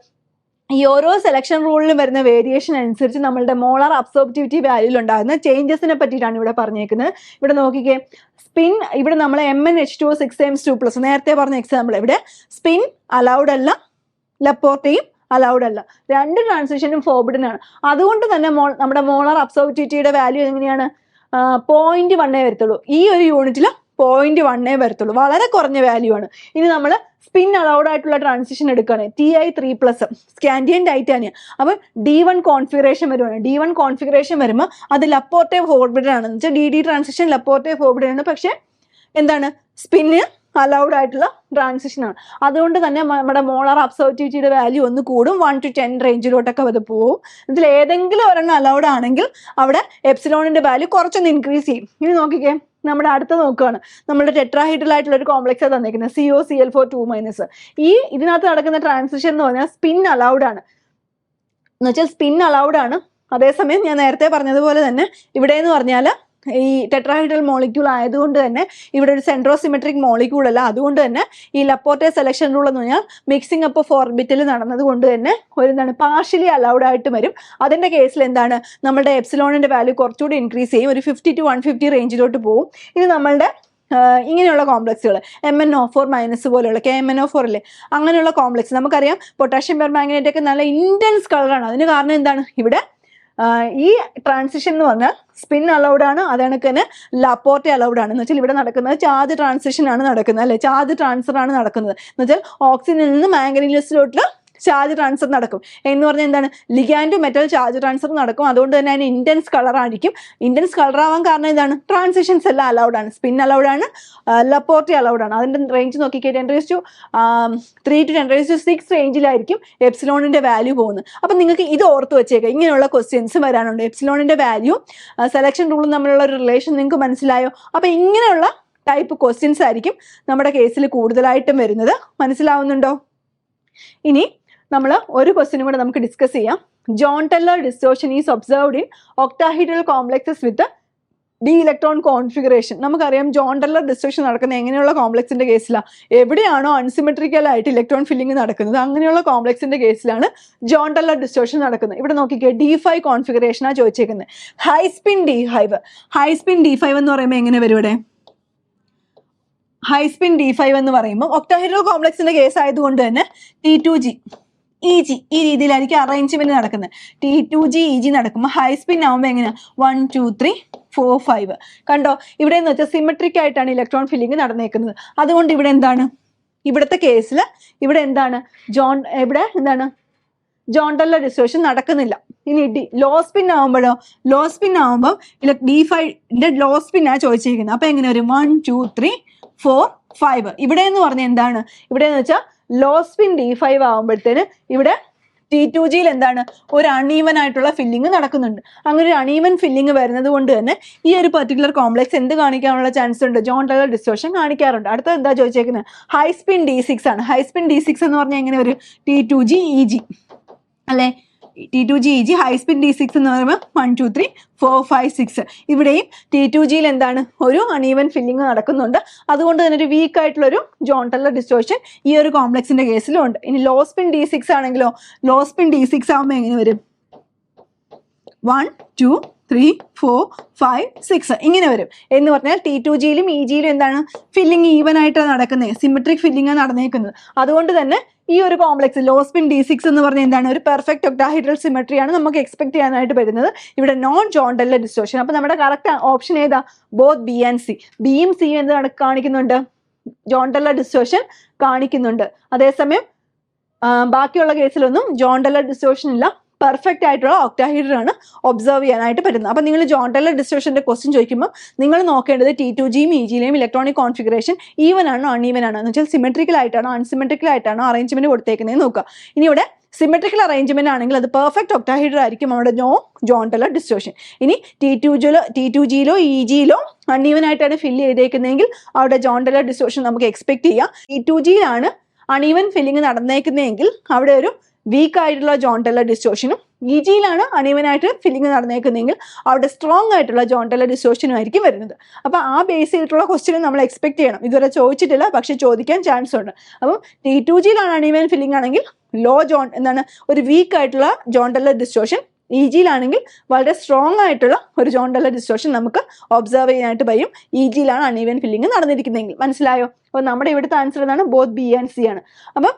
ഈ ഓരോ സെലക്ഷൻ റൂളിലും വരുന്ന വേരിയേഷൻ അനുസരിച്ച് നമ്മളുടെ മോളാർ അബ്സോർബിറ്റിവിറ്റി വാല്യൂ ഉണ്ടാകുന്ന ചേഞ്ചസിനെ പറ്റിയിട്ടാണ് ഇവിടെ പറഞ്ഞേക്കുന്നത്. ഇവിടെ നോക്കിക്കേ സ്പിൻ ഇവിടെ നമ്മൾ M N H two six times two plus നേരത്തെ പറഞ്ഞ എക്സാമ്പിൾ ഇവിടെ സ്പിൻ അലൗഡ് അല്ല ലപ്പോർട്ടയും അലൗഡ് അല്ല. രണ്ട് ട്രാൻസിഷനും ഫോർബിഡൻ ആണ്. അതുകൊണ്ട് തന്നെ മോ നമ്മുടെ മോളാർ അബ്സോർബിറ്റിവിറ്റിയുടെ വാല്യൂ എങ്ങനെയാണ്? പോയിന്റ് വണ്ണേ വരത്തുള്ളൂ. ഈ ഒരു യൂണിറ്റിൽ പോയിന്റ് വണ്ണേ വരത്തുള്ളൂ. വളരെ കുറഞ്ഞ വാല്യൂ ആണ്. ഇനി നമ്മൾ സ്പിൻ അലൗഡ് ആയിട്ടുള്ള ട്രാൻസിഷൻ എടുക്കുകയാണ്. T I three plus scandium titanium അപ്പോൾ ഡി വൺ കോൺഫിഗറേഷൻ വരുവാണ്. ഡി വൺ കോൺഫിഗറേഷൻ വരുമ്പോൾ അത് ലപ്പോർട്ടെ ഫോർബിഡ് ആണ്. എന്ന് വെച്ചാൽ d d transition Laporte forbid ആണ്. പക്ഷേ എന്താണ്? സ്പിന്ന് അലൗഡ് ആയിട്ടുള്ള ട്രാൻസിഷൻ ആണ്. അതുകൊണ്ട് തന്നെ നമ്മുടെ മോളാർ അബ്സോർട്ടിവിറ്റിയുടെ വാല്യൂ ഒന്ന് കൂടും. വൺ ടു ടെൻ റേഞ്ചിലോട്ടൊക്കെ അത് പോവും. ഇതിൽ ഏതെങ്കിലും ഒരെണ്ണം അലൗഡ് ആണെങ്കിൽ അവിടെ എപ്സിലോണിന്റെ വാല്യൂ കുറച്ചൊന്ന് ഇൻക്രീസ് ചെയ്യും. ഇനി നോക്കിക്കേ. നമ്മുടെ അടുത്ത് നോക്കുകയാണ് നമ്മുടെ ടെട്രാഹൈഡ്രൽ ആയിട്ടുള്ള ഒരു കോംപ്ലക്സ് തന്നിരിക്കുന്നത്. C O C L four two minus ഈ ഇതിനകത്ത് നടക്കുന്ന ട്രാൻസിഷൻ എന്ന് പറഞ്ഞാൽ സ്പിൻ അലൗഡ് ആണ്. എന്ന് വെച്ചാൽ സ്പിൻ അലൗഡ് ആണ്. അതേസമയം ഞാൻ നേരത്തെ പറഞ്ഞതുപോലെ തന്നെ ഇവിടെ എന്ന് പറഞ്ഞാൽ ഈ ടെട്രാഹൈഡ്രൽ മോളിക്യൂൾ ആയതുകൊണ്ട് തന്നെ ഇവിടെ ഒരു സെൻട്രോസിമെട്രിക് മോളിക്യൂൾ അല്ല. അതുകൊണ്ട് തന്നെ ഈ ലപ്പോർട്ടെ സെലക്ഷൻ റൂൾ എന്ന് പറഞ്ഞാൽ മിക്സിംഗ് അപ്പ് ഓഫ് നടന്നത് കൊണ്ട് തന്നെ ഒരു എന്താണ് പാർഷ്യലി അലൗഡ് ആയിട്ട് വരും. അതിന്റെ കേസിൽ എന്താണ്? നമ്മുടെ എപ്സിലോണിന്റെ വാല്യൂ കുറച്ചുകൂടി ഇൻക്രീസ് ചെയ്യും. ഒരു ഫിഫ്റ്റി ടു വൺ ഫിഫ്റ്റി റേഞ്ചിലോട്ട് പോകും. ഇനി നമ്മളുടെ ഇങ്ങനെയുള്ള കോംപ്ലക്സുകൾ M N O four minus പോലെയുള്ള K M N O four അല്ലേ അങ്ങനെയുള്ള കോംപ്ലക്സ് നമുക്കറിയാം പൊട്ടാഷ്യം പെർമാംഗനേറ്റ് ഒക്കെ നല്ല ഇന്റൻസ് കളറാണ് അതിന് കാരണം എന്താണ്? ഇവിടെ ഈ ട്രാൻസിഷൻ എന്ന് പറഞ്ഞാൽ സ്പിൻ അലൗഡ് ആണ്. അത് കണക്ക് തന്നെ ലപ്പോർട്ടെ അലൗഡ് ആണ്. എന്ന് വെച്ചാൽ ഇവിടെ നടക്കുന്നത് ചാർജ് ട്രാൻസിഷൻ ആണ് നടക്കുന്നത് അല്ലെ? ചാർജ് ട്രാൻസ്ഫർ ആണ് നടക്കുന്നത്. എന്ന് വെച്ചാൽ ഓക്സിജനിൽ നിന്ന് മാംഗനീസിലോട്ട് ചാർജ് ട്രാൻസ്ഫർ നടക്കും. എന്ന് പറഞ്ഞാൽ എന്താണ്? ലിഗാൻഡ് മെറ്റൽ ചാർജ് ട്രാൻസ്ഫർ നടക്കും. അതുകൊണ്ട് തന്നെ അതിന് ഇന്റൻസ് കളർ ആയിരിക്കും. ഇന്റൻസ് കളർ ആവാൻ കാരണം എന്താണ്? ട്രാൻസിഷൻസ് എല്ലാം അലൗഡ് ആണ്. സ്പിൻ അലൗഡ് ആണ്. ലപ്പോർട്ടി അലൗഡ് ആണ്. അതിന്റെ റേഞ്ച് നോക്കിക്കേ ten raise to three to ten raise to six റേഞ്ചിലായിരിക്കും എപ്സിലോണിന്റെ വാല്യൂ പോകുന്നത്. അപ്പം നിങ്ങൾക്ക് ഇത് ഓർത്ത് വെച്ചേക്കാം. ഇങ്ങനെയുള്ള ക്വസ്റ്റ്യൻസ് വരാനുണ്ട്. എപ്സിലോണിന്റെ വാല്യൂ സെലക്ഷൻ റൂളും തമ്മിലുള്ള ഒരു റിലേഷൻ നിങ്ങൾക്ക് മനസ്സിലായോ? അപ്പം ഇങ്ങനെയുള്ള ടൈപ്പ് ക്വസ്റ്റ്യൻസ് ആയിരിക്കും നമ്മുടെ കേസിൽ കൂടുതലായിട്ടും വരുന്നത്. മനസ്സിലാവുന്നുണ്ടോ? ഇനി നമ്മൾ ഒരു ക്വസ്റ്റിനും കൂടെ നമുക്ക് ഡിസ്കസ് ചെയ്യാം. Jahn Teller distortion is observed in octahedral complexes with d electron configuration നമുക്കറിയാം ജോൺ ടെല്ലർ ഡിസ്റ്റോഷൻ നടക്കുന്ന എങ്ങനെയുള്ള കോംപ്ലക്സിന്റെ കേസിലാണ് എവിടെയാണോ അൺസിമെട്രിക്കൽ ആയിട്ട് ഇലക്ട്രോൺ ഫില്ലിംഗ് നടക്കുന്നത് അങ്ങനെയുള്ള കോംപ്ലക്സിന്റെ കേസിലാണ് ജോൺ ടെല്ലർ ഡിസ്റ്റോഷൻ നടക്കുന്നത്. ഇവിടെ നോക്കിക്കേ ഡി ഫൈവ് കോൺഫിഗറേഷനാണ് ചോദിച്ചേക്കുന്നത് high spin d five high spin d five എന്ന് പറയുമ്പോൾ എങ്ങനെ വരും ഇവിടെ? ഹൈ സ്പിൻ ഡി ഫൈവ് എന്ന് പറയുമ്പോൾ ഒക്ടാഹൈഡ്രോ കോംപ്ലക്സിന്റെ കേസ് ആയതുകൊണ്ട് തന്നെ t two g e g ഈ രീതിയിലായിരിക്കും അറേഞ്ച്മെന്റ് നടക്കുന്നത്. T two g e g നടക്കുമ്പോൾ ഹൈ സ്പിൻ ആകുമ്പോൾ എങ്ങനെയാണ് one two three four five കണ്ടോ? ഇവിടെ എന്ന് വെച്ചാൽ സിമെട്രിക് ആയിട്ടാണ് ഇലക്ട്രോൺ ഫില്ലിംഗ് നടന്നേക്കുന്നത്. അതുകൊണ്ട് ഇവിടെ എന്താണ്? ഇവിടുത്തെ കേസിൽ ഇവിടെ എന്താണ്? ജോൺ ഇവിടെ എന്താണ്? ജോണ്ടല്ല ഡിസ്റ്റോഷൻ നടക്കുന്നില്ല. ഇനി ഡി ലോ സ്പിൻ ആകുമ്പോഴോ ലോ സ്പിൻ ആവുമ്പോൾ ഇല്ല ഡി ഫൈവിന്റെ ലോ സ്പിന്നാണ് ചോദിച്ചിരിക്കുന്നത്. അപ്പൊ എങ്ങനെ വരും? One two three four five ഇവിടെ എന്ന് പറഞ്ഞാൽ എന്താണ്? ഇവിടെ എന്ന് വെച്ചാൽ ലോ സ്പിൻ ഡി ഫൈവ് ആകുമ്പോഴത്തേന് ഇവിടെ ടി ടു ജിയിൽ എന്താണ്? ഒരു അണീവൻ ആയിട്ടുള്ള ഫില്ലിംഗ് നടക്കുന്നുണ്ട്. അങ്ങനെ ഒരു അണീവൻ ഫില്ലിംഗ് വരുന്നത് കൊണ്ട് തന്നെ ഈ ഒരു പെർട്ടിക്കുലർ കോംപ്ലക്സ് എന്ത് കാണിക്കാനുള്ള ചാൻസ് ഉണ്ട്? ജോൺ ടൈലർ ഡിസ്റ്റോഷൻ കാണിക്കാറുണ്ട്. അടുത്ത എന്താ ചോദിച്ചേക്കുന്നത്? ഹൈസ്പിൻ ഡി സിക്സ് ആണ്. ഹൈസ്പിൻ ഡി സിക്സ് എന്ന് പറഞ്ഞാൽ എങ്ങനെ ഒരു t two g e g അല്ലെ? T two g e g high spin d six എന്ന് പറയുമ്പോൾ one two three four five six ഇവിടെയും ടി ടു ജിയിൽ എന്താണ്? ഒരു അണീവൻ ഫില്ലിംഗ് നടക്കുന്നുണ്ട്. അതുകൊണ്ട് തന്നെ ഒരു വീക്ക് ആയിട്ടുള്ള ഒരു ജോണ്ടല്ല ഡിസ്റ്റോഷൻ ഈ ഒരു കോംപ്ലക്സിന്റെ കേസിലും ഉണ്ട്. ഇനി ലോ സ്പിൻ ഡി സിക്സ് ആണെങ്കിലോ ലോ സ്പിൻ ഡി സിക്സ് ആകുമ്പോൾ എങ്ങനെ വരും? One two three four five six ഇങ്ങനെ വരും. എന്ന് പറഞ്ഞാൽ ടി ടു ജിയിലും ഇ ജിയിലും എന്താണ്? ഫില്ലിംഗ് ഈവൻ ആയിട്ടാണ് നടക്കുന്നത് സിമെട്രിക് ഫില്ലിംഗ് നടന്നേക്കുന്നത്. അതുകൊണ്ട് തന്നെ ഈ ഒരു കോംപ്ലക്സ് ലോസ്പിൻ ഡി സിക്സ് എന്ന് പറഞ്ഞാൽ എന്താണ്? ഒരു പെർഫെക്റ്റ് ഒക്ടാഹൈഡ്രൽ സിമെട്രി ആണ് നമുക്ക് എക്സ്പെക്ട് ചെയ്യാനായിട്ട് വരുന്നത് ഇവിടെ നോൺ ജോണ്ടല്ല ഡിസ്റ്റോഷൻ അപ്പൊ നമ്മുടെ കറക്റ്റ് ഓപ്ഷൻ ഏതാ? ബോത്ത് ബി ആൻഡ് സി ബിയും സിയും എന്ത് കാണിക്കുന്നുണ്ട്? ജോണ്ടല്ല ഡിസ്റ്റോഷൻ കാണിക്കുന്നുണ്ട്. അതേസമയം ബാക്കിയുള്ള കേസിലൊന്നും ജോണ്ടല്ല ഡിസ്റ്റോഷൻ ഇല്ല. പെർഫെക്റ്റ് ആയിട്ടുള്ള ഒക്ടാഹൈഡ്രാണ് ഒബ്സർവ് ചെയ്യാനായിട്ട് പറ്റുന്നത്. അപ്പം നിങ്ങൾ ജോണ്ടല ഡിസ്ട്രിബ്യൂഷന്റെ ക്വസ്റ്റ്യൻ ചോദിക്കുമ്പോൾ നിങ്ങൾ നോക്കേണ്ടത് ടി ടു ജിയും ഇ ജിയിലെയും ഇലക്ട്രോണിക് കോൺഫിഗറേഷൻ ഈവൻ ആണോ അൺഈവൻ ആണോ? എന്ന് വെച്ചാൽ സിമെട്രിക്കൽ ആയിട്ടാണോ അൺസിമെട്രിക്കൽ ആയിട്ടാണോ അറേഞ്ച്മെന്റ് കൊടുത്തേക്കുന്നത് നോക്കുക. ഇനി ഇവിടെ സിമെട്രിക്കൽ അറേഞ്ച്മെന്റ് ആണെങ്കിൽ അത് പെർഫെക്റ്റ് ഒക്ടാഹൈഡ്രോ ആയിരിക്കും അവിടെ നോ ജോണ്ടല ഡിസ്റ്റോഷൻ ഇനി ടി ടു ജിയിലോ ടി ടു ജിയിലോ ഇ ജിയിലോ അൺഈവൻ ആയിട്ടാണ് ഫില്ല് ചെയ്തേക്കുന്നതെങ്കിൽ അവിടെ ജോണ്ടല ഡിസ്റ്റോഷൻ നമുക്ക് എക്സ്പെക്ട് ചെയ്യാം. ടി ടു ജിയിലാണ് അൺഈവൻ ഫില്ലിംഗ് നടന്നേക്കുന്നതെങ്കിൽ അവിടെ ഒരു വീക്ക് ആയിട്ടുള്ള ജോണ്ടല്ല ഡിസ്റ്റോഷനും ഇ ജിയിലാണ് അണിയവനായിട്ട് ഫില്ലിംഗ് നടന്നേക്കുന്നതെങ്കിൽ അവിടെ സ്ട്രോങ് ആയിട്ടുള്ള ജോണ്ടല്ല ഡിസ്റ്റോഷനും ആയിരിക്കും വരുന്നത്. അപ്പോൾ ആ ബേസ് ചെയ്തിട്ടുള്ള ക്വസ്റ്റ്യൻ നമ്മൾ എക്സ്പെക്ട് ചെയ്യണം. ഇതുവരെ ചോദിച്ചിട്ടില്ല പക്ഷെ ചോദിക്കാൻ ചാൻസ് ഉണ്ട്. അപ്പം ടി ടു ജിയിലാണ് അണിയവൻ ഫില്ലിംഗ് ആണെങ്കിൽ ലോ ജോൺ എന്താണ് ഒരു വീക്ക് ആയിട്ടുള്ള ജോണ്ടല്ല ഡിസ്റ്റോഷൻ ഇ ജിയിലാണെങ്കിൽ വളരെ സ്ട്രോങ് ആയിട്ടുള്ള ഒരു ജോണ്ടല്ല ഡിസ്റ്റോഷൻ നമുക്ക് ഒബ്സർവ് ചെയ്യാനായിട്ട് പറയും ഇ ജിയിലാണ് അൺഈവൻ ഫില്ലിംഗ് നടന്നിരിക്കുന്നതെങ്കിൽ. മനസ്സിലായോ? അപ്പോൾ നമ്മുടെ ഇവിടുത്തെ ആൻസർ എന്താണ്? ബോത്ത് ബി ആൻഡ് സി ആണ്. അപ്പം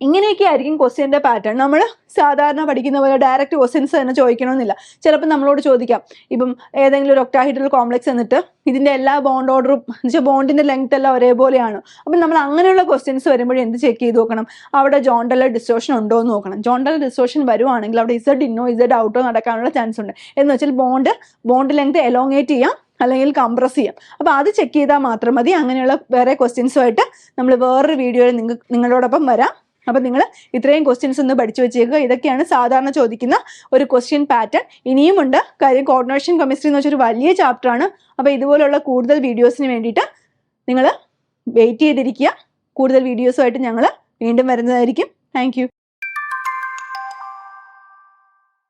ഇങ്ങനെയൊക്കെ ആയിരിക്കും ക്വസ്റ്റ്യന്റെ പാറ്റേൺ നമ്മൾ സാധാരണ പഠിക്കുന്ന പോലെ ഡയറക്റ്റ് ക്വസ്റ്റ്യൻസ് തന്നെ ചോദിക്കണമെന്നില്ല. ചിലപ്പോൾ നമ്മളോട് ചോദിക്കാം ഇപ്പം ഏതെങ്കിലും ഒരു ഒക്ടാഹൈഡ്രൽ കോംപ്ലക്സ് എന്നിട്ട് ഇതിന്റെ എല്ലാ ബോണ്ട് ഓർഡറും എന്നുവെച്ചാൽ ബോണ്ടിന്റെ ലെങ്ത് എല്ലാം ഒരേപോലെയാണ്. അപ്പം നമ്മൾ അങ്ങനെയുള്ള ക്വസ്റ്റ്യൻസ് വരുമ്പോഴും എന്ത് ചെക്ക് ചെയ്ത് നോക്കണം? അവിടെ ജോണ്ടല ഡിസ്റ്റോഷൻ ഉണ്ടോ എന്ന് നോക്കണം. ജോണ്ടല ഡിസ്റ്റോഷൻ വരുവാണെങ്കിൽ അവിടെ ഇസഡ് ഇന്നോ ഇസഡ് ഔട്ടോ നടക്കാനുള്ള ചാൻസ് ഉണ്ട്. എന്ന് വെച്ചാൽ ബോണ്ട് ബോണ്ട് ലെങ്ത് എലോങ്ങേറ്റ് ചെയ്യാം അല്ലെങ്കിൽ കംപ്രസ് ചെയ്യാം. അപ്പോൾ അത് ചെക്ക് ചെയ്താൽ മാത്രം മതി. അങ്ങനെയുള്ള വേറെ ക്വസ്റ്റ്യൻസുമായിട്ട് നമ്മൾ വേറൊരു വീഡിയോയിൽ നിങ്ങൾ നിങ്ങളോടൊപ്പം വരാം. അപ്പം നിങ്ങൾ ഇത്രയും ക്വസ്റ്റ്യൻസ് ഒന്ന് പഠിച്ചു വെച്ചേക്കുക. ഇതൊക്കെയാണ് സാധാരണ ചോദിക്കുന്ന ഒരു ക്വസ്റ്റ്യൻ പാറ്റേൺ ഇനിയുമുണ്ട് കാര്യം കോർഡിനേഷൻ കെമിസ്ട്രി എന്ന് വെച്ചൊരു വലിയ ചാപ്റ്റർ ആണ്. അപ്പോൾ ഇതുപോലുള്ള കൂടുതൽ വീഡിയോസിന് വേണ്ടിയിട്ട് നിങ്ങൾ വെയിറ്റ് ചെയ്തിരിക്കുക. കൂടുതൽ വീഡിയോസുമായിട്ട് ഞങ്ങൾ വീണ്ടും വരുന്നതായിരിക്കും. താങ്ക്